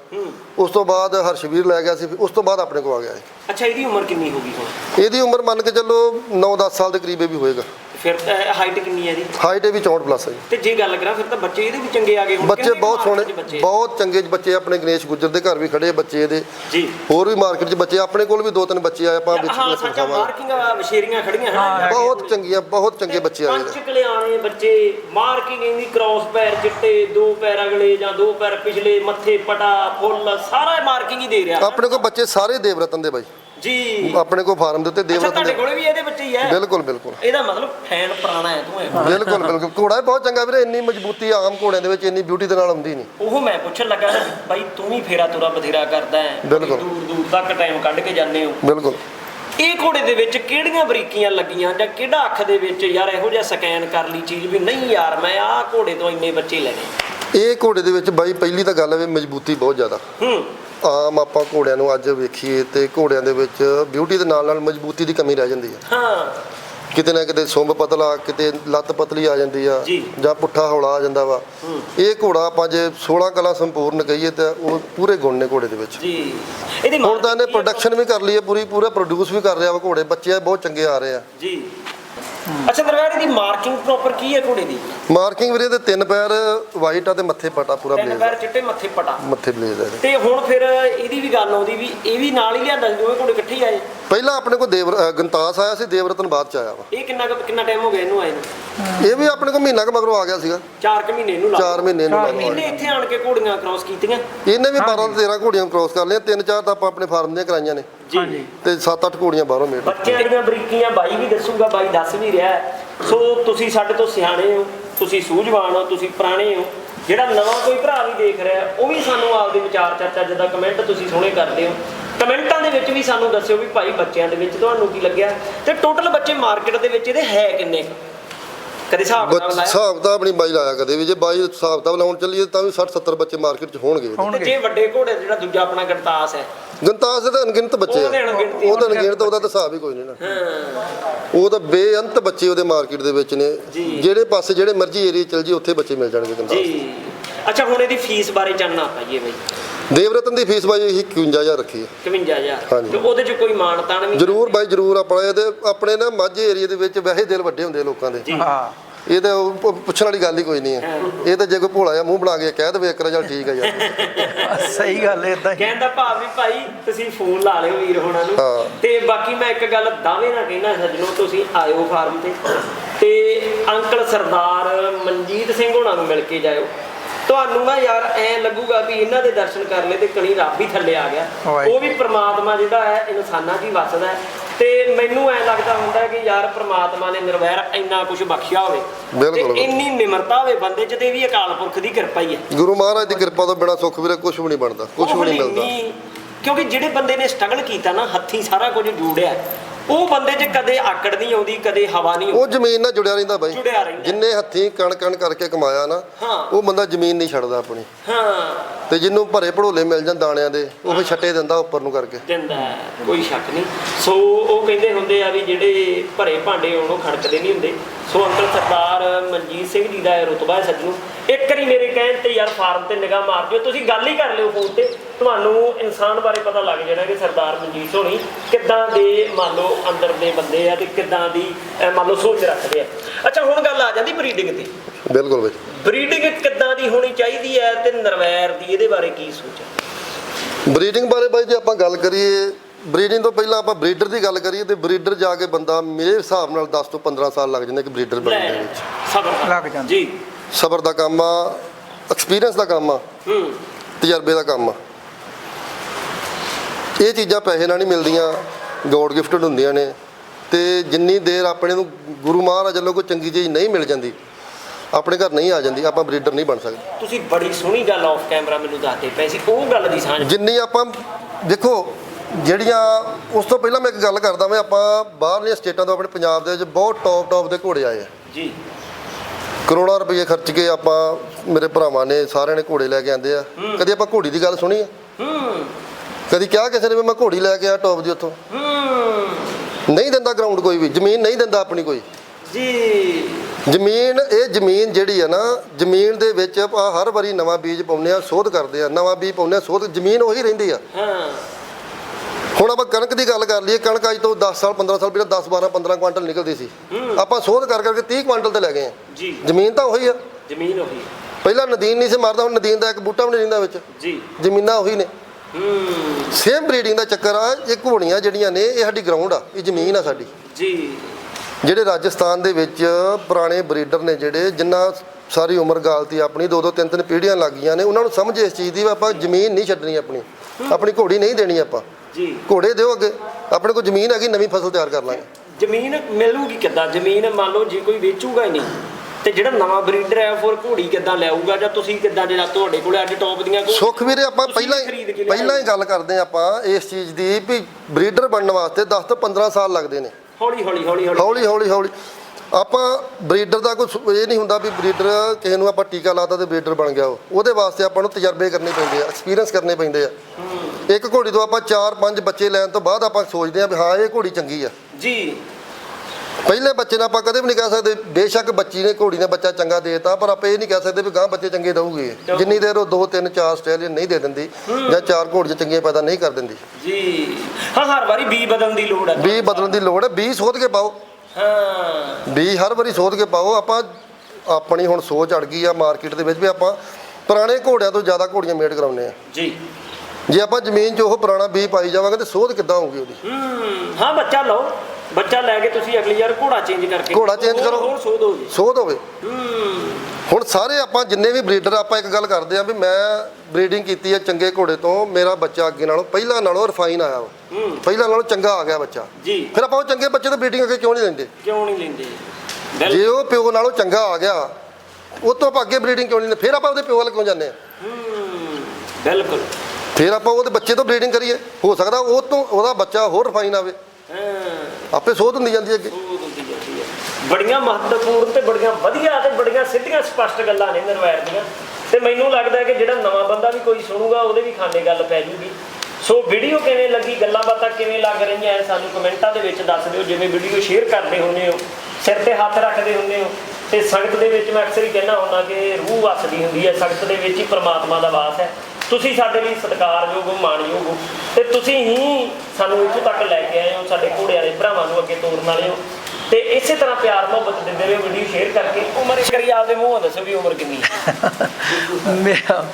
ਉਸ ਤੋਂ ਬਾਅਦ ਹਰਸ਼ਵੀਰ ਲੈ ਗਿਆ ਸੀ ਫਿਰ ਉਸ ਤੋਂ ਬਾਅਦ ਆਪਣੇ ਕੋਲ ਆ ਗਿਆ ਏ। ਅੱਛਾ ਇਹਦੀ ਉਮਰ ਕਿੰਨੀ ਹੋ ਗਈ ਹੁਣ? ਇਹਦੀ ਉਮਰ ਮੰਨ ਕੇ ਚੱਲੋ 9-10 ਸਾਲ ਦੇ ਕਰੀਬ ਇਹ ਵੀ ਹੋਏਗਾ। ਫਿਰ ਹਾਈਟ ਕਿੰਨੀ ਹੈ ਇਹਦੀ? ਹਾਈਟ ਇਹ ਵੀ 64 ਪਲੱਸ ਹੈ ਜੀ। ਤੇ ਜੇ ਗੱਲ ਕਰਾਂ ਫਿਰ ਤਾਂ ਬੱਚੇ ਇਹਦੇ ਵੀ ਚੰਗੇ ਆ ਗਏ ਹੁਣ ਬੱਚੇ ਕਿੰਨੇ ਬਹੁਤ market ਸੋਹਣੇ ਬੱਚੇ? ਬਹੁਤ ਚੰਗੇ ਬੱਚੇ ਆਪਣੇ ਗਣੇਸ਼ ਗੁੱਜਰ ਦੇ ਘਰ ਵੀ ਖੜੇ ਆ ਬੱਚੇ ਇਹਦੇ। ਜੀ। ਹੋਰ ਵੀ ਮਾਰਕੀਟ 'ਚ ਬੱਚੇ ਆਪਣੇ ਕੋਲ ਵੀ ਦੋ ਤਿੰਨ ਬੱਚੇ ਆਏ ਆਪਾਂ ਵਿੱਚ ਹਾਂ ਸੱਚਾ ਦਿਖਾਵਾਂਗੇ ਮਾਰਕਿੰਗ ਖੜੀਆਂ ਹਨ ਬਹੁਤ ਚੰਗੀਆਂ ਬਹੁਤ ਚੰਗੇ ਬੱਚੇ ਆਏ ਪੰਜ ਨੇ ਕਲਿਆਣੇ ਬੱਚੇ ਮਾਰਕਿੰਗ ਇਹਦੀ ਕ੍ਰਾਸ ਪੈਰ ਚਿੱਟੇ ਦੋ ਪੈਰ ਅਗਲੇ ਜਾਂ ਦੋ ਪੈਰ ਪਿਛਲੇ ਮੱਥੇ ਪਟਾ ਫੁੱਲ ਸਾਰਾ ਮਾਰਕਿੰਗ ਹੀ ਦੇ ਰਿਹਾ। ਆਪਣੇ ਕੋਲ ਬੱਚੇ ਸਾਰੇ ਦੇਵਰਤਨ ਦੇ ਬਾਈ। ਜੀ। ਆਪਣੇ ਕੋਲ ਫਾਰਮ ਦੇ ਉੱਤੇ ਅੱਛਾ ਤੁਹਾਡੇ ਦੇ ਕੋਲੇ ਵੀ ਇਹਦੇ ਬੱਚੇ ਹੀ ਹੈ? ਬਿਲਕੁਲ ਬਿਲਕੁਲ। ਇਹਦਾ ਮਤਲਬ ਫੈਨ ਪੁਰਾਣਾ ਹੈ ਤੂੰ ਇਹ। ਬਿਲਕੁਲ ਬਿਲਕੁਲ। ਘੋੜਾ ਵੀ ਬਹੁਤ ਚੰਗਾ ਵੀਰੇ ਇੰਨੀ ਮਜ਼ਬੂਤੀ ਆਮ ਘੋੜਿਆਂ ਦੇ ਵਿੱਚ ਇੰਨੀ ਬਿਊਟੀ ਦੇ ਨਾਲ ਆਉਂਦੀ ਨਹੀਂ। ਉਹ ਮੈਂ ਪੁੱਛਣ ਲੱਗਾ ਸੀ, ਬਾਈ ਤੂੰ ਵੀ ਫੇਰਾ ਤੁਰਾ ਬਥੇਰਾ ਕਰਦਾ ਹੈ ਬਿਲਕੁਲ। ਦੂਰ ਦੂਰ ਤੱਕ ਟਾਈਮ ਕੱਢ ਕੇ ਜਾਂਦੇ ਹੋ। ਬਿਲਕੁਲ। ਇਹ ਘੋੜੇ ਦੇ ਵਿੱਚ ਕਿਹੜੀਆਂ ਬਰੀਕੀਆਂ ਲੱਗੀਆਂ ਜਾਂ ਕਿਹੜਾ ਅੱਖ ਦੇ ਵਿੱਚ ਯਾਰ ਇਹੋ ਜਿਹਾ ਸਕੈਨ ਕਰ ਲਈ ਚੀਜ਼ ਵੀ ਨਹੀਂ ਯਾਰ ਮੈਂ ਆਹ ਘੋੜੇ ਤੋਂ ਇੰਨੇ ਬੱਚੇ ਲੈਣੇ ਇਹ ਘੋੜੇ ਦੇ ਵਿੱਚ ਬਾਈ ਪਹਿਲੀ ਤਾਂ ਗੱਲ ਹੈ ਵੀ ਮਜ਼ਬੂਤੀ ਬਹੁਤ ਜ਼ਿਆਦਾ। ਹੂੰ। ਆਮ ਆਪਾਂ ਘੋੜਿਆਂ ਨੂੰ ਅੱਜ ਵੇਖੀਏ ਤੇ ਘੋੜਿਆਂ ਦੇ ਵਿੱਚ ਬਿਊਟੀ ਦੇ ਨਾਲ ਨਾਲ ਮਜ਼ਬੂਤੀ ਦੀ ਕਮੀ ਰਹਿ ਜਾਂਦੀ ਹੈ ਹਾਂ। ਕਿਤੇ ਨਾ ਕਿਤੇ ਸੁੰਬ ਪਤਲਾ ਕਿਤੇ ਲੱਤ ਪਤਲੀ ਆ ਜਾਂਦੀ ਆ ਜੀ। ਪੁੱਠਾ ਹੌਲਾ ਆ ਜਾਂਦਾ ਵਾ। ਇਹ ਘੋੜਾ ਆਪਾਂ ਜੇ 16 ਕਲਾ ਸੰਪੂਰਨ ਕਹੀਏ ਤਾਂ ਉਹ ਪੂਰੇ ਗੁਣ ਨੇ ਘੋੜੇ ਦੇ ਵਿੱਚ। ਜੀ। ਇਹਦੀ ਹੁਣ ਤਾਂ ਇਹਨੇ ਪ੍ਰੋਡਕਸ਼ਨ ਵੀ ਕਰ ਲਈ ਹੈ ਪੂਰੀ ਪੂਰਾ ਪ੍ਰੋਡਿਊਸ ਵੀ ਕਰ ਰਿਹਾ ਵਾ ਘੋੜੇ। ਬੱਚੇ ਬਹੁਤ ਚੰਗੇ ਆ ਰਹੇ ਆ। ਜੀ। ਅੱਛਾ ਦਰਬਾਰ ਇਹਦੀ ਮਾਰਕਿੰਗ ਪ੍ਰੋਪਰ ਕੀ ਹੈ ਘੋੜੇ ਦੀ? ਮਾਰਕਿੰਗ ਵੀਰੇ ਦੇ ਤਿੰਨ ਪੈਰ ਵਾਈਟ ਆ ਤੇ ਮੱਥੇ ਪਟਾ ਪੂਰਾ ਤਿੰਨ ਬਲੇਜ਼ ਪੈਰ ਚਿੱਟੇ ਮੱਥੇ ਪਟਾ। ਮੱਥੇ ਬਲੇਜ਼ ਆ ਇਹਦੇ। ਤੇ ਹੁਣ ਫਿਰ ਇਹਦੀ ਵੀ ਗੱਲ ਆਉਂਦੀ ਵੀ ਇਹ ਵੀ ਨਾਲ ਹੀ ਲਿਆਂਦਾ ਸੀ ਦੋਵੇਂ ਘੋੜੇ ਇਕੱਠੇ ਹੀ ਆਏ। ਪਹਿਲਾਂ ਆਪਣੇ ਕੋਲ ਦੇਵ ਅ, ਗੰਤਾਸ ਆਇਆ ਸੀ ਦੇਵਰਤਨ ਬਾਅਦ ਚ ਆਇਆ ਵਾ। ਇਹ ਕਿੰਨਾ ਕੁ- ਕਿੰਨਾ ਟਾਈਮ ਹੋ ਗਿਆ ਇਹਨੂੰ ਆਏ ਨੂੰ? ਇਹ ਵੀ ਆਪਣੇ ਕੋਲ ਮਹੀਨਾ ਕੁ ਮਗਰੋਂ ਆ ਗਿਆ ਸੀਗਾ। 4 ਕੁ ਮਹੀਨੇ ਇਹਨੂੰ ਲੱਗ 4 ਮਹੀਨੇ ਨੂੰ ਆ ਇਹਨੇ ਇੱਥੇ ਆਣ ਕੇ ਘੋੜੀਆਂ ਕ੍ਰਾਸ ਕੀਤੀਆਂ। ਇਹਨੇ ਵੀ 12 ਤੋਂ 13 ਘੋੜੀਆਂ ਕ੍ਰੋਸ ਕਰ ਲਈਆਂ ਤਿੰਨ ਚਾਰ ਤਾਂ ਆਪਾਂ ਆਪਣੇ ਫਾਰਮ ਦੀਆਂ ਕਰਾਈਆਂ ਨੇ। ਹਾਂਜੀ। ਤੇ 7-8 ਘੋੜੀਆਂ ਬਾਹਰੋਂ ਮੇਟ ਬੱਚਿਆਂ ਦੀਆਂ ਬਰੀਕੀਆਂ ਬਾਈ ਵੀ ਦੱਸੂਗਾ ਬਾਈ ਦੱਸ ਵੀ ਰਿਹਾ ਸੋ ਤੁਸੀਂ ਸਾਡੇ ਤੋਂ ਸਿਆਣੇ ਹੋ, ਤੁਸੀਂ ਸੂਝਵਾਨ ਹੋ, ਤੁਸੀਂ ਪੁਰਾਣੇ ਹੋ। ਜਿਹੜਾ ਨਵਾਂ ਕੋਈ ਭਰਾ ਵੀ ਦੇਖ ਰਿਹਾ ਉਹ ਵੀ ਸਾਨੂੰ ਆਪਦੇ ਵਿਚਾਰ ਚਰਚਾ ਜਿੱਦਾਂ ਕਮੈਂਟ ਤੁਸੀਂ ਸੋਹਣੇ ਕਰਦੇ ਹੋ। ਕਮੈਂਟਾਂ ਦੇ ਵਿੱਚ ਵੀ ਸਾਨੂੰ ਦੱਸਿਓ ਵੀ ਭਾਈ ਬੱਚਿਆਂ ਦੇ ਵਿੱਚ ਤੁਹਾਨੂੰ ਕੀ ਲੱਗਿਆ? ਤੇ ਟੋਟਲ ਬੱਚੇ ਮਾਰਕੀਟ ਦੇ ਵਿੱਚ ਇਹਦੇ ਹੈ ਕਿੰਨੇ ਕੁ? ਕਦੇ ਹਿਸਾਬ ਕਿਤਾਬ ਬੱਚ- ਲਾਇਆ? ਹਿਸਾਬ ਤਾਂ ਆਪਣੀ ਬਾਈ ਲਾਇਆ ਕਦੇ ਵੀ ਜੇ ਬਾਈ ਹਿਸਾਬ ਤਾਂ ਲਾਉਣ ਚੱਲੀਏ ਤਾਂ ਵੀ 60-70 ਬੱਚੇ ਮਾਰਕੀਟ 'ਚ ਹੋਣਗੇ। ਤੇ ਜੇ ਵੱਡੇ ਘੋੜੇ ਜਿਹੜਾ ਦੂਜਾ ਆਪਣਾ ਗਰਤਾਸ ਹੈ? ਗੰਤਾਸ ਦੇ ਤਾਂ ਅਣਗਿਣਤ ਬੱਚੇ ਆ। ਉਹਦੇ ਅਣਗਿਣਤੀ ਉਹਦਾ ਅਣਗਿਣਤ ਉਹਦਾ ਤਾਂ ਹਿਸਾਬ ਹੀ ਕੋਈ ਨਹੀਂ ਨਾ। ਹਾਂ। ਉਹ ਤਾਂ ਬੇਅੰਤ ਬੱਚੇ ਉਹਦੇ ਮਾਰਕੀਟ ਦੇ ਵਿੱਚ ਨੇ। ਜੀ। ਜਿਹੜੇ ਪਾਸੇ ਜਿਹੜੇ ਮਰਜ਼ੀ ਏਰੀਆ ਚਲ ਜੀ ਉੱਥੇ ਬੱਚੇ ਮਿਲ ਜਾਣਗੇ ਗੰਤਾਸ ਜੀ ਅੱਛਾ ਹੁਣ ਇਹਦੀ ਫੀਸ ਬਾਰੇ ਜਾਣਨਾ ਪਾਈਏ ਬਈ। ਦੇਵਰਤਨ ਦੀ ਫੀਸ ਬਾਈ ਇਹੀ 51000 ਰੱਖੀ ਹੈ। 51000 ਹਾਂਜੀ। ਤੇ ਉਹਦੇ ਚ ਕੋਈ ਮਾਣ ਤਾਣ ਵੀ ਜਰੂਰ ਬਾਈ ਜਰੂਰ ਆਪਣੇ ਇਹਦੇ ਆਪਣੇ ਨਾ ਮਾਝੇ ਏਰੀਆ ਦੇ ਵਿੱਚ ਵੈਸੇ ਦਿਲ ਵੱਡੇ ਹੁੰਦੇ ਆ ਲੋਕਾਂ ਦੇ। ਜੀ। ਹਾਂ। ਇਹ ਤਾਂ ਉਹ ਪ- ਪੁੱਛਣ ਵਾਲੀ ਗੱਲ ਹੀ ਕੋਈ ਨਹੀਂ ਹੈ। ਇਹ ਤਾਂ ਜੇ ਕੋਈ ਭੋਲਾ ਜਿਹਾ ਮੂੰਹ ਬਣਾ ਕੇ ਕਹਿ ਦੇਵੇ ਇੱਕ ਰਾ ਚੱਲ ਠੀਕ ਹੈ ਯਾਰ। ਸਹੀ ਗੱਲ ਹੈ ਇਦਾਂ ਹੀ। ਕਹਿੰਦਾ ਭਾਵ ਵੀ ਭਾਈ ਤੁਸੀਂ ਫੋਨ ਲਾ ਲਿਓ ਵੀਰ ਹੋਣਾ ਨੂੰ। ਹਾਂ। ਤੇ ਬਾਕੀ ਮੈਂ ਇੱਕ ਗੱਲ ਦਾਅਵੇ ਨਾਲ ਕਹਿਣਾ ਸੱਜਣੋ ਤੁਸੀਂ ਆਇਓ ਫਾਰਮ ਤੇ। ਤੇ ਅੰਕਲ ਸਰਦਾਰ ਮਨਜੀਤ ਸਿੰਘ ਹੋਣਾ ਨੂੰ ਮਿਲ ਕੇ ਜਾਇਓ। ਤੁਹਾਨੂੰ ਨਾ ਯਾਰ ਐ ਲੱਗੂਗਾ ਵੀ ਇਹਨਾਂ ਦੇ ਦਰਸ਼ਨ ਕਰ ਲਏ ਤੇ ਕਣੀ ਰੱਬ ਹੀ ਥੱਲੇ ਆ ਗਿਆ। ਉਹ ਵੀ ਪ੍ਰਮਾਤਮਾ ਜਿਹੜਾ ਹੈ ਇਨਸਾਨਾਂ 'ਚ ਹੀ ਵੱਸਦਾ ਹੈ। ਤੇ ਮੈਨੂੰ ਐ ਲੱਗਦਾ ਹੁੰਦਾ ਕਿ ਯਾਰ ਪ੍ਰਮਾਤਮਾ ਨੇ ਨਿਰਵੈਰ ਇੰਨਾ ਕੁਝ ਬਖਸ਼ਿਆ ਹੋਵੇ। ਤੇ ਇੰਨੀ ਨਿਮਰਤਾ ਹੋਵੇ ਬੰਦੇ 'ਚ ਤੇ ਵੀ ਅਕਾਲ ਪੁਰਖ ਦੀ ਕਿਰਪਾ ਹੀ ਹੈ। ਗੁਰੂ ਮਹਾਰਾਜ ਦੀ ਕਿਰਪਾ ਤੋਂ ਬਿਨਾ ਸੁੱਖ ਵੀਰੇ ਕੁਝ ਵੀ ਨਹੀਂ ਬਣਦਾ ਕੁਝ ਵੀ ਨਹੀਂ ਮਿਲਦਾ। ਕਿਉਂਕਿ ਜਿਹੜੇ ਬੰਦੇ ਨੇ ਸਟਰਗਲ ਕੀਤਾ ਨਾ ਹੱਥੀਂ ਸਾਰਾ ਕੁਝ ਜੋੜਿਆ। ਉਹ ਬੰਦੇ 'ਚ ਕਦੇ ਆਕੜ ਨਹੀਂ ਆਉਂਦੀ ਕਦੇ ਹਵਾ ਨਹੀਂ ਉਹ ਆਉਂਦੀ। ਜ਼ਮੀਨ ਨਾਲ ਜੁੜਿਆ ਰਹਿੰਦਾ ਬਾਈ। ਜੁੜਿਆ ਰਹਿੰਦਾ। ਜਿੰਨੇ ਹੱਥੀਂ ਕਣ ਕਣ ਕਰਕੇ ਕਮਾਇਆ ਨਾ ਹਾਂ। ਉਹ ਬੰਦਾ ਜ਼ਮੀਨ ਨਹੀਂ ਛੱਡਦਾ ਆਪਣੀ। ਹਾਂ। ਤੇ ਜਿਹਨੂੰ ਭਰੇ ਭੜੋਲੇ ਮਿਲ ਜਾਣ ਦਾਣਿਆਂ ਦੇ ਉਹ ਫਿਰ ਛੱਟੇ ਦਿੰਦਾ ਉੱਪਰ ਨੂੰ ਕਰਕੇ। ਦਿੰਦਾ ਹੈ, ਕੋਈ ਸ਼ੱਕ ਨਹੀਂ। ਸੋ ਉਹ ਕਹਿੰਦੇ ਹੁੰਦੇ ਆ ਵੀ ਜਿਹੜੇ ਭਰੇ ਭਾਂਡੇ ਉਹਨੂੰ ਖੜਕਦੇ ਨਹੀਂ ਹੁੰਦੇ। ਸੋ ਅੰਕਲ ਸਰਦਾਰ ਮਨਜੀਤ ਸਿੰਘ ਜੀ ਦਾ ਇਹ ਰੁਤਬਾ ਹੈ ਸੱਜਣੋ। ਇੱਕ ਵਾਰੀ ਮੇਰੇ ਕਹਿਣ ਤੇ ਯਾਰ ਫਾਰਮ ਤੇ ਨਿਗਾਹ ਮਾਰ ਦਿਓ। ਤੁਸੀਂ ਗੱਲ ਹੀ ਕਰ ਲਿਓ ਫੋਨ ਤੇ। ਤੁਹਾਨੂੰ ਇਨਸਾਨ ਬਾਰੇ ਪਤਾ ਲੱਗ ਜਾਣਾ ਕਿ ਸਰਦਾਰ ਮਨਜੀਤ ਹੋਣੀ ਕਿੱਦਾਂ ਦੇ ਮੰਨ ਲਓ ਅੰਦਰ ਦੇ ਬੰਦੇ ਆ ਤੇ ਕਿੱਦਾਂ ਦੀ ਮੰਨ ਲਓ ਸੋਚ ਰੱਖਦੇ ਆ। ਅੱਛਾ ਹੁਣ ਗੱਲ ਆ ਜਾਂਦੀ ਬਰੀਡਿੰਗ ਤੇ। ਬਿਲਕੁਲ ਬਾਈ। ਬਰੀਡਿੰਗ ਕਿੱਦਾਂ ਦੀ ਹੋਣੀ ਚਾਹੀਦੀ ਹੈ ਤੇ ਨਰਵੈਰ ਦੀ ਇਹਦੇ ਬਾਰੇ ਕੀ ਸੋਚ ਹੈ? ਬਰੀਡਿੰਗ ਬਾਰੇ ਬਾਈ ਜੇ ਆਪਾਂ ਗੱਲ ਕਰੀਏ ਬਰੀਡਿੰਗ ਤੋਂ ਪਹਿਲਾਂ ਆਪਾਂ ਬਰੀਡਰ ਦੀ ਗੱਲ ਕਰੀਏ ਤੇ ਬਰੀਡਰ ਜਾ ਕੇ ਬੰਦਾ ਮੇਰੇ ਹਿਸਾਬ ਨਾਲ 10 ਤੋਂ 15 ਸਾਲ ਲੱਗ ਜਾਂਦੇ ਕਿ ਬਰੀਡਰ ਬਣਨ ਦੇ ਵਿੱਚ। ਸਬਰ ਲੱਗ ਜਾਂਦਾ। ਜੀ। ਸਬਰ ਦਾ ਕੰਮ ਆ ਐਕਸਪੀਰੀਅੰਸ ਦਾ ਕੰਮ ਆ ਹੂੰ। ਤਜਰਬੇ ਦਾ ਕੰਮ ਆ। ਇਹ ਚੀਜ਼ਾਂ ਪੈਸੇ ਨਾਲ ਨਹੀਂ ਮਿਲਦੀਆਂ ਗੋਡ ਗਿਫਟਡ ਹੁੰਦੀਆਂ ਨੇ। ਤੇ ਜਿੰਨੀ ਦੇਰ ਆਪਣੇ ਨੂੰ ਗੁਰੂ ਮਹਾਰਾਜ ਵੱਲੋਂ ਕੋਈ ਚੰਗੀ ਚੀਜ਼ ਨਹੀਂ ਮਿਲ ਜਾਂਦੀ ਆਪਣੇ ਘਰ ਨਹੀਂ ਆ ਜਾਂਦੀ ਆਪਾਂ ਬਰੀਡਰ ਨਹੀਂ ਬਣ ਸਕਦੇ। ਤੁਸੀਂ ਬੜੀ ਸੋਹਣੀ ਗੱਲ ਆਫ ਕੈਮਰਾ ਮੈਨੂੰ ਦੱਸਦੇ ਪਏ ਸੀ ਉਹ ਗੱਲ ਦੀ ਸਾਂਝ। ਜਿੰਨੀ ਆਪਾਂ ਦੇਖੋ ਜਿਹੜੀਆਂ ਉਸ ਤੋਂ ਪਹਿਲਾਂ ਮੈਂ ਇੱਕ ਗੱਲ ਕਰਦਾ ਮੈਂ ਆਪਾਂ ਬਾਹਰਲੀਆਂ ਸਟੇਟਾਂ ਤੋਂ ਆਪਣੇ ਪੰਜਾਬ ਦੇ ਵਿੱਚ ਬਹੁਤ ਟੌਪ ਟੌਪ ਦੇ ਘੋੜੇ ਆਏ ਆ। ਜੀ। ਕਰੋੜਾਂ ਰੁਪਏ ਖਰਚ ਕੇ ਆਪਾਂ ਮੇਰੇ ਭਰਾਵਾਂ ਨੇ ਸਾਰਿਆਂ ਨੇ ਘੋੜੇ ਲੈ ਕੇ ਆਂਦੇ ਆ। ਕਦੀ ਆਪਾਂ ਘੋੜੀ ਦੀ ਗੱਲ ਸੁਣੀ ਆ? ਕਦੀ ਕਿਹਾ ਕਿਸੇ ਨੇ ਵੀ ਮੈਂ ਘੋੜੀ ਲੈ ਕੇ ਆ ਟੌਪ ਦੀ ਉੱਥੋਂ? ਨਹੀਂ ਦਿੰਦਾ ਗਰਾਊਂਡ ਕੋਈ ਵੀ ਜ਼ਮੀਨ ਨਹੀਂ ਦਿੰਦਾ ਆਪਣੀ ਕੋਈ। ਜੀ। ਜ਼ਮੀਨ ਇਹ ਜ਼ਮੀਨ ਜਿਹੜੀ ਆ ਨਾ ਜ਼ਮੀਨ ਦੇ ਵਿੱਚ ਆਪਾਂ ਹਰ ਵਾਰੀ ਨਵਾਂ ਬੀਜ ਪਾਉਂਦੇ ਆ ਸੋਧ ਕਰਦੇ ਆ ਨਵਾਂ ਬੀਜ ਪਾਉਂਦੇ ਆ ਸੋਧ ਜ਼ਮੀਨ ਉਹੀ ਰਹਿੰਦੀ ਆ। ਹਾਂ। ਹੁਣ ਆਪਾਂ ਕਣਕ ਦੀ ਗੱਲ ਕਰ ਲਈਏ ਕਣਕ ਅੱਜ ਤੋਂ 10 ਸਾਲ 15 ਸਾਲ ਪਹਿਲਾਂ 10 12 15 ਕੁਆਂਟਲ ਨਿਕਲਦੀ ਸੀ। ਆਪਾਂ ਸੋਧ ਕਰ ਕਰਕੇ 30 ਕੁਆਂਟਲ ਤੇ ਲੈ ਗਏ ਆ। ਜੀ। ਜ਼ਮੀਨ ਤਾਂ ਉਹੀ ਆ। ਜ਼ਮੀਨ ਉਹੀ। ਪਹਿਲਾਂ ਨਦੀਨ ਨਹੀਂ ਸੀ ਮਾਰਦਾ ਹੁਣ ਨਦੀਨ ਦਾ ਇੱਕ ਬੂਟਾ ਵੀ ਨਹੀਂ ਰਹਿੰਦਾ ਵਿੱਚ। ਜੀ। ਜ਼ਮੀਨਾਂ ਉਹੀ ਨੇ। ਹੂੰ। ਸੇਮ ਬਰੀਡਿੰਗ ਦਾ ਚੱਕਰ ਆ ਇਹ ਘੋੜੀਆਂ ਜਿਹੜੀਆਂ ਨੇ ਇਹ ਸਾਡੀ ਗਰਾਊਂਡ ਆ ਇਹ ਜ਼ਮੀਨ ਆ ਸਾਡੀ। ਜੀ। ਜਿਹੜੇ ਰਾਜਸਥਾਨ ਦੇ ਵਿੱਚ ਪੁਰਾਣੇ ਬਰੀਡਰ ਨੇ ਜਿਹੜੇ ਜਿੰਨਾ ਸਾਰੀ ਉਮਰ ਗਾਲਤੀ ਆਪਣੀ ਦੋ ਦੋ ਤਿੰਨ ਤਿੰਨ ਪੀੜ੍ਹੀਆਂ ਲੱਗ ਗਈਆਂ ਨੇ ਉਹਨਾਂ ਨੂੰ ਸਮਝ ਇਸ ਚੀਜ਼ ਦੀ ਵੀ ਆਪਾਂ ਜ਼ਮੀਨ ਨਹੀਂ ਛੱਡਣੀ ਆਪਣੀ। ਆਪਣੀ ਘੋੜੀ ਨਹੀਂ ਦੇਣੀ ਆਪਾਂ। ਜੀ। ਘੋੜੇ ਦਿਓ ਅੱਗੇ। ਆਪਣੇ ਕੋਲ ਜ਼ਮੀਨ ਹੈਗੀ ਨਵੀਂ ਫਸਲ ਤਿਆਰ ਕਰ ਲਾਂਗੇ। ਜ਼ਮੀਨ ਮਿਲੂਗੀ ਕਿੱਦਾਂ? ਜ਼ਮੀਨ ਮੰਨ ਲਓ ਜੇ ਕੋਈ ਵੇਚੂਗਾ ਹੀ ਨਹੀਂ। ਤੇ ਜਿਹੜਾ ਨਵਾਂ ਬਰੀਡਰ ਹੈ ਫਿਰ ਘੋੜੀ ਕਿੱਦਾਂ ਲਿਆਊਗਾ? ਜਾਂ ਤੁਸੀਂ ਕਿੱਦਾਂ ਜਿਹੜਾ ਤੁਹਾਡੇ ਕੋਲੇ ਅੱਜ ਟੌਪ ਦੀਆਂ ਘੋੜੀਆਂ- ਸੁੱਖ ਵੀਰੇ ਆਪਾਂ ਪਹਿਲਾਂ ਹੀ। ਪਹਿਲਾਂ ਹੀ ਗੱਲ ਕਰਦੇ ਹਾਂ ਆਪਾਂ ਇਸ ਚੀਜ਼ ਦੀ ਵੀ ਬਰੀਡਰ ਬਣਨ ਵਾਸਤੇ 10 ਤੋਂ 15 ਸਾਲ ਲੱਗਦੇ ਨੇ। ਹੌਲੀ ਹੌਲੀ ਹੌਲੀ ਹੌਲੀ। ਹੌਲੀ ਹੌਲੀ ਆਪਾਂ ਬਰੀਡਰ ਦਾ ਕੋਈ ਇਹ ਨਹੀਂ ਹੁੰਦਾ ਵੀ ਬਰੀਡਰ ਕਿਸੇ ਨੂੰ ਆਪਾਂ ਟੀਕਾ ਲਾਤਾ ਤੇ ਬਰੀਡਰ ਬਣ ਗਿਆ ਉਹ। ਉਹਦੇ ਵਾਸਤੇ ਆਪਾਂ ਨੂੰ ਤਜਰਬੇ ਕਰਨੇ ਪੈਂਦੇ ਆ ਐਕਸਪੀਰੀਅੰਸ ਕਰਨੇ ਪੈਂਦੇ ਆ। ਇੱਕ ਘੋੜੀ ਤੋਂ ਆਪਾਂ 4-5 ਬੱਚੇ ਲੈਣ ਤੋਂ ਬਾਅਦ ਆਪਾਂ ਸੋਚਦੇ ਆ ਵੀ ਹਾਂ ਇਹ ਘੋੜੀ ਚੰਗੀ ਆ। ਜੀ। ਪਹਿਲੇ ਬੱਚੇ ਨੂੰ ਆਪਾਂ ਕਦੇ ਵੀ ਨਹੀਂ ਕਹਿ ਸਕਦੇ ਬੇਸ਼ੱਕ ਬੱਚੀ ਨੇ ਘੋੜੀ ਨੇ ਬੱਚਾ ਚੰਗਾ ਦੇਤਾ ਪਰ ਆਪਾਂ ਇਹ ਨਹੀਂ ਕਹਿ ਸਕਦੇ ਵੀ ਗਾਂ ਬੱਚੇ ਚੰਗੇ ਦਊਗੇ। ਕਿਉਂ? ਜਿੰਨੀ ਦੇਰ ਉਹ 2 3 4 ਆਸਟ੍ਰੇਲੀਅਨ ਨਹੀਂ ਦੇ ਦਿੰਦੀ ਜਾਂ ਚਾਰ ਘੋੜੀਆਂ ਚੰਗੀਆਂ ਪੈਦਾ ਨਹੀਂ ਕਰ ਦਿੰਦੀ। ਜੀ। ਹਾਂ ਹਰ ਵਾਰੀ ਬੀ ਬਦਲਣ ਦੀ ਲੋੜ ਹੈ ਬੀ ਬਦਲਣ ਦੀ ਲੋੜ ਹੈ ਬੀ ਸੋਧ ਕੇ ਪਾਓ। ਹਾਂ। ਬੀ ਹਰ ਵਾਰੀ ਸੋਧ ਕੇ ਪਾਓ ਆਪਾਂ ਆਪਣੀ ਹੁਣ ਸੋਚ ਅੜ ਗਈ ਆ ਮਾਰਕੀਟ ਦੇ ਵਿੱਚ ਵੀ ਆਪਾਂ ਪੁਰਾਣੇ ਘੋੜਿਆਂ ਤੋਂ ਜ਼ਿਆਦਾ ਘੋੜੀਆਂ ਮੇਡ ਕਰਾਉਂਦੇ ਆ। ਜੀ। ਜੇ ਆਪਾਂ ਜ਼ਮੀਨ 'ਚ ਉਹ ਪੁਰਾਣਾ ਬੀ ਪਾਈ ਜਾਵਾਂਗੇ ਤੇ ਸੋਧ ਕਿੱਦਾਂ ਹੋਊਗੀ ਉਹਦੀ? ਹਾਂ ਬੱਚਾ ਲਓ। ਬੱਚਾ ਲੈ ਕੇ ਤੁਸੀਂ ਅਗਲੀ ਵਾਰ ਘੋੜਾ ਚੇਂਜ ਕਰਕੇ ਘੋੜਾ change ਕਰੋ। ਹੋਰ ਸੋਧ ਹੋ ਜੀ ਸੋਧ ਹੋਵੇ। ਹੂੰ। ਹੁਣ ਸਾਰੇ ਆਪਾਂ ਜਿੰਨੇ ਵੀ ਬਰੀਡਰ ਆਪਾਂ ਇੱਕ ਗੱਲ ਕਰਦੇ ਆ ਵੀ ਮੈਂ ਬਰੀਡਿੰਗ ਕੀਤੀ ਹੈ ਚੰਗੇ ਘੋੜੇ ਤੋਂ ਮੇਰਾ ਬੱਚਾ ਅੱਗੇ ਨਾਲੋਂ ਪਹਿਲਾਂ ਨਾਲੋਂ ਰਿਫਾਈਨ ਆਇਆ ਵਾ। ਹੂੰ। ਪਹਿਲਾਂ ਨਾਲੋਂ ਚੰਗਾ ਆ ਗਿਆ ਬੱਚਾ। ਜੀ। ਫਿਰ ਆਪਾਂ ਉਹ ਚੰਗੇ ਬੱਚੇ ਤੋਂ ਬਰੀਡਿੰਗ ਅੱਗੇ ਕਿਉਂ ਨਹੀਂ ਲੈਂਦੇ? ਕਿਉਂ ਨਹੀਂ ਲੈਂਦੇ? ਜੇ ਉਹ ਪਿਓ ਨਾਲੋਂ ਚੰਗਾ ਆ ਗਿਆ ਉਹ ਤੋਂ ਆਪਾਂ ਅੱਗੇ ਬਰੀਡਿੰਗ ਕਿਉਂ ਨਹੀਂ ਲੈਂਦੇ? ਫਿਰ ਆਪਾਂ ਉਹਦੇ ਪਿਓ ਵੱਲ ਕਿਉਂ ਜਾਂਦੇ ਆ? ਹੂੰ। ਬਿਲਕੁਲ। ਫਿਰ ਆਪਾਂ ਉਹਦੇ ਬੱਚੇ ਤੋਂ ਬਰੀਡਿੰਗ ਕਰੀਏ। ਹੋ ਸਕਦਾ ਉਹ ਤੋਂ ਉਹਦਾ ਬੱਚਾ ਹੋਰ ਰਿਫਾਈਨ ਆਵੇ। ਆਪੇ ਸੋਧ ਹੁੰਦੀ ਜਾਂਦੀ ਹੈ ਅੱਗੇ। ਸੋਧ ਹੁੰਦੀ ਜਾਂਦੀ ਹੈ। ਬੜੀਆਂ ਮਹੱਤਵਪੂਰਨ ਤੇ ਬੜੀਆਂ ਵਧੀਆ ਤੇ ਬੜੀਆਂ ਸਿੱਧੀਆਂ ਸਪਸ਼ਟ ਗੱਲਾਂ ਨੇ ਨਰਵੈਰ ਦੀਆਂ। ਤੇ ਮੈਨੂੰ ਲੱਗਦਾ ਹੈ ਕਿ ਜਿਹੜਾ ਨਵਾਂ ਬੰਦਾ ਵੀ ਕੋਈ ਸੁਣੂਗਾ ਉਹਦੇ ਵੀ ਖਾਨੇ ਗੱਲ ਪੈ ਜੂਗੀ। ਸੋ ਵੀਡੀਓ ਕਿਵੇਂ ਲੱਗੀ ਗੱਲਾਂ ਬਾਤਾਂ ਕਿਵੇਂ ਲੱਗ ਰਹੀਆਂ ਐ ਸਾਨੂੰ ਕਮੈਂਟਾਂ ਦੇ ਵਿੱਚ ਦੱਸ ਦਿਓ। ਜਿਵੇਂ ਵੀਡੀਓ ਸ਼ੇਅਰ ਕਰਦੇ ਹੁੰਦੇ ਹੋ ਸਿਰ ਤੇ ਹੱਥ ਰੱਖਦੇ ਹੁੰਦੇ ਹੋ ਤੇ ਸੰਗਤ ਦੇ ਵਿੱਚ ਮੈਂ ਅਕਸਰ ਹੀ ਕਹਿਣਾ ਹੁੰਦਾ ਕਿ ਰੂਹ ਵਸਦੀ ਹੁੰਦੀ ਹੈ ਸੰਗਤ ਦੇ ਵਿੱਚ ਹੀ ਪ੍ਰਮਾਤਮਾ ਦਾ ਵਾਸ ਹੈ ਤੁਸੀਂ ਸਾਡੇ ਲਈ ਸਤਿਕਾਰਯੋਗ ਹੋ ਮਾਣਯੋਗ ਹੋ। ਤੇ ਤੁਸੀਂ ਹੀ ਸਾਨੂੰ ਇੱਥੋਂ ਤੱਕ ਲੈ ਕੇ ਆਏ ਹੋ ਸਾਡੇ ਘੋੜੇ ਵਾਲੇ ਭਰਾਵਾਂ ਨੂੰ ਅੱਗੇ ਤੋਰਨ ਵਾਲੇ ਹੋ। ਤੇ ਇਸੇ ਤਰ੍ਹਾਂ ਪਿਆਰ ਮੁਹੱਬਤ ਦਿੰਦੇ ਰਹੋ ਵੀਡੀਓ ਸ਼ੇਅਰ ਕਰਕੇ। ਉਮਰ ਇੱਕ ਵਾਰੀ ਆਪਦੇ ਮੂੰਹੋਂ ਦੱਸੋ ਵੀ ਉਮਰ ਕਿੰਨੀ ਹੈ। ਮੇਰਾ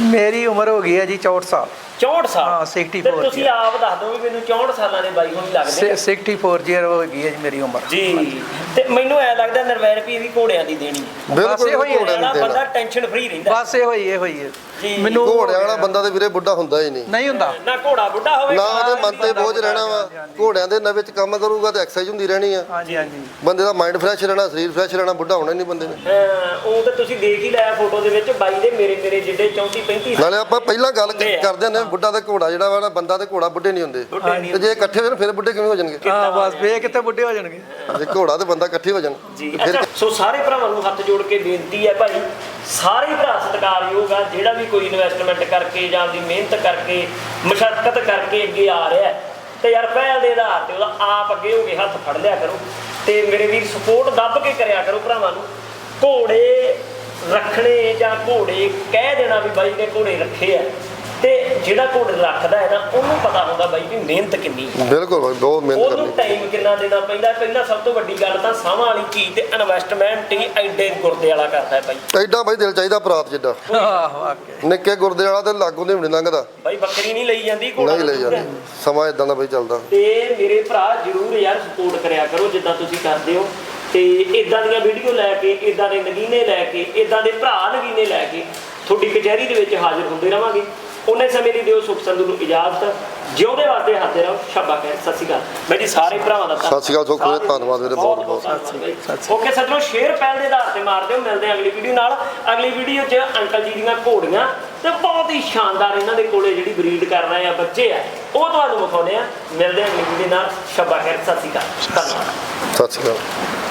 ਮੇਰੀ ਉਮਰ ਹੋ ਗਈ ਹੈ ਜੀ 64 ਸਾਲ। 64 ਸਾਲ? ਹਾਂ, 64 ਤੇ ਤੁਸੀਂ ਆਪ ਦੱਸ ਦਿਓ ਵੀ ਮੈਨੂੰ 64 ਸਾਲਾਂ ਦੇ ਬਾਈ ਹੁਣ ਲੱਗਦੇ ਸ- 64 ਈਅਰ ਹੋ ਗਈ ਹੈ ਜੀ ਮੇਰੀ ਉਮਰ। ਜੀ। ਤੇ ਮੈਨੂੰ ਐ ਲੱਗਦਾ ਨਰਵੈਰ ਵੀ ਘੋੜਿਆਂ ਦੀ ਦੇਣੀ ਹੈ। ਬਸ ਇਹੋ ਹੀ ਹੈ ਬੰਦਾ ਟੈਨਸ਼ਨ ਫ੍ਰੀ ਰਹਿੰਦਾ। ਬਸ ਇਹੋ ਹੀ ਇਹੋ ਹੀ ਹੈ। ਮੈਨੂੰ ਘੋੜਿਆਂ ਵਾਲਾ ਬੰਦਾ ਤੇ ਵੀਰੇ ਬੁੱਢਾ ਹੁੰਦਾ ਹੀ ਨਹੀਂ। ਨਹੀਂ ਹੁੰਦਾ। ਨਾ ਘੋੜਾ ਬੁੱਢਾ ਹੋਵੇ ਨਾ ਉਹਦੇ ਮਨ ਤੇ ਬੋਝ ਰਹਿਣਾ ਵਾ। ਘੋੜਿਆਂ ਦੇ ਨਵੇਂ ਚ ਕੰਮ ਕਰੂਗਾ ਤੇ ਐਕਸਰਸਾਈਜ਼ ਹੁੰਦੀ ਰਹਿਣੀ ਆ। ਹਾਂਜੀ ਹਾਂਜੀ। ਬੰਦੇ ਦਾ ਮਾਈਂਡ ਫਰੈਸ਼ ਰਹਿਣਾ ਸਰੀਰ ਫਰੈਸ਼ ਰਹਿਣਾ ਬੁੱਢਾ ਹੋਣਾ ਹੀ ਨਹੀਂ ਬੰਦੇ ਨੇ। ਹਾਂ, ਉਹ ਤਾਂ ਤੁਸੀਂ ਦੇਖ ਹੀ ਲਿਆ ਫੋਟੋ ਦੇ ਵਿੱਚ ਬਾਈ ਦੇ ਮੇਰੇ ਮੇਰੇ ਜਿੱਡੇ 34 35 ਨਾਲੇ ਆਪਾਂ ਪਹਿਲਾਂ ਗੱਲ ਕਰਦੇ ਨੇ ਬੁੱਢਾ ਤੇ ਘੋੜਾ ਜਿਹੜਾ ਵਾ ਨਾ ਬੰਦਾ ਤੇ ਘੋੜਾ ਬੁੱਢੇ ਨਹੀਂ ਹੁੰਦੇ। ਤੇ ਜੇ ਇਕੱਠੇ ਹੋਣ ਫਿਰ ਬੁੱਢੇ ਕਿਵੇਂ ਹੋ ਜਾਣਗੇ? ਹਾਂ ਬਸ ਫੇਰ ਕਿੱਥੇ ਬੁੱਢੇ ਹੋ ਜਾਣਗੇ? ਜੇ ਘੋੜਾ ਤੇ ਬੰਦਾ ਇਕੱਠੇ ਹੋ ਜਾਣ ਜੀ ਸੋ ਸਾਰੇ ਭਰਾਵਾਂ ਨੂੰ ਹੱਥ ਜੋੜ ਕੇ ਬੇਨਤੀ ਹੈ ਭਾਈ ਸਾਰੇ ਭਰਾ ਸਤਿਕਾਰਯੋਗ ਆ ਜਿਹੜਾ ਵੀ ਕੋਈ ਇਨਵੈਸਟਮੈਂਟ ਕਰਕੇ ਜਾਂ ਆਪਦੀ ਮਿਹਨਤ ਕਰਕੇ, ਮਸ਼ੱਕਤ ਕਰਕੇ ਅੱਗੇ ਆ ਰਿਹਾ। ਤੇ ਯਾਰ ਪਹਿਲ ਦੇ ਆਧਾਰ ਤੇ ਉਹਦਾ ਆਪ ਅੱਗੇ ਹੋ ਕੇ ਹੱਥ ਫੜ ਲਿਆ ਕਰੋ ਤੇ ਮੇਰੇ ਵੀਰ ਸਪੋਰਟ ਦੱਬ ਕੇ ਕਰਿਆ ਕਰੋ ਭਰਾਵਾਂ ਨੂੰ। ਘੋੜੇ ਰੱਖਣੇ ਜਾਂ ਘੋੜੇ ਕਹਿ ਦੇਣਾ ਵੀ ਬਾਈ ਨੇ ਘੋੜੇ ਰੱਖੇ ਆ। ਤੇ ਜਿਹੜਾ ਘੋੜੇ ਰੱਖਦਾ ਹੈ ਨਾ ਉਹਨੂੰ ਪਤਾ ਹੁੰਦਾ ਬਾਈ ਵੀ ਮਿਹਨਤ ਕਿੰਨੀ ਹੈ। ਬਿਲਕੁਲ ਬਾਈ, ਬਹੁਤ ਮਿਹਨਤ ਉਹਨੂੰ ਕਰਨੀ ਟਾਈਮ ਕਿੰਨਾ ਦੇਣਾ ਪੈਂਦਾ? ਪਹਿਲਾਂ ਸਭ ਤੋਂ ਵੱਡੀ ਗੱਲ ਤਾਂ ਸਾਹਾਂ ਵਾਲੀ ਚੀਜ਼ ਤੇ ਇਨਵੈਸਟਮੈਂਟ ਹੀ ਐਡੇ ਗੁਰਦੇ ਵਾਲਾ ਕਰਦਾ ਹੈ ਬਾਈ। ਐਡਾ ਬਾਈ ਦਿਲ ਚਾਹੀਦਾ ਪ੍ਰਾਤ ਜਿੱਡਾ। ਆਹੋ ਆਕੇ ਨਿੱਕੇ ਗੁਰਦੇ ਵਾਲਾ ਤੇ ਲਾਗੋਂ ਨਹੀਂ ਵੀ ਲੰਘਦਾ। ਬਾਈ ਬੱਕਰੀ ਨਹੀਂ ਲਈ ਜਾਂਦੀ ਘੋੜਾ ਨਹੀਂ ਲੈ ਜ਼ਰੂਰ ਹੈ। ਜਾਂਦੇ ਸਮਾਂ ਇਦਾਂ ਦਾ ਬਾਈ ਚੱਲਦਾ। ਤੇ ਮੇਰੇ ਭਰਾ ਜਰੂਰ ਯਾਰ ਸਪੋਰਟ ਕਰਿਆ ਕਰੋ ਜਿੱਦਾਂ ਤੁਸੀਂ ਕਰਦੇ ਹੋ। ਤੇ ਇਦਾਂ ਦੀਆਂ ਵੀਡੀਓ ਲੈ ਕੇ ਇਦਾਂ ਦੇ ਨਗੀਨੇ ਲੈ ਕੇ ਇਦਾਂ ਦੇ ਭਰਾ ਨਗੀਨੇ ਲੈ ਕੇ ਤੁਹਾਡੀ ਕਚਹਿਰੀ ਦੇ ਵਿੱਚ ਹਾਜ਼ਰ ਹੁੰਦੇ ਰਵਾਂਗੇ। ਉਹਨੇ ਸਮੇਂ ਲਈ ਦਿਓ ਸੁਖ ਸੰਧੂ ਨੂੰ ਇਜਾਜ਼ਤ। ਜਿਉਂਦੇ ਵਾਸਤੇ ਹਾਜ਼ਰ ਰਹੋ ਸ਼ਾਬਾ ਖੈਰ ਸਤਿ ਸ਼੍ਰੀ ਅਕਾਲ। ਬਾਈ ਜੀ ਸਾਰੇ ਭਰਾਵਾਂ ਦਾ ਸਤਿ ਸ਼੍ਰੀ ਅਕਾਲ, ਸੁੱਖ ਵੀਰੇ, ਧੰਨਵਾਦ ਵੀਰੇ, ਬਹੁਤ ਬਹੁਤ। ਓਕੇ ਸੱਜਣੋ ਸ਼ੇਅਰ ਪਹਿਲ ਦੇ ਆਧਾਰ ਤੇ ਮਾਰ ਦਿਓ ਮਿਲਦੇ ਅਗਲੀ ਵੀਡੀਓ ਨਾਲ। ਅਗਲੀ ਵੀਡੀਓ 'ਚ ਅੰਕਲ ਜੀ ਦੀਆਂ ਘੋੜੀਆਂ ਤੇ ਬਹੁਤ ਹੀ ਸ਼ਾਨਦਾਰ ਇਹਨਾਂ ਦੇ ਕੋਲੇ ਜਿਹੜੀ ਬਰੀਡ ਕਰ ਰਹੇ ਆ ਬੱਚੇ ਆ। ਉਹ ਤੁਹਾਨੂੰ ਵਿਖਾਉਣੇ ਆ ਮਿਲਦੇ ਹਾਂ ਅਗਲੀ ਵੀਡੀਓ ਨਾਲ। ਸ਼ਾਬਾ ਖੈਰ ਸਤਿ ਸ਼੍ਰੀ ਅਕਾਲ। ਧੰਨਵਾਦ। ਸਤਿ ਸ਼੍ਰੀ ਅਕਾਲ।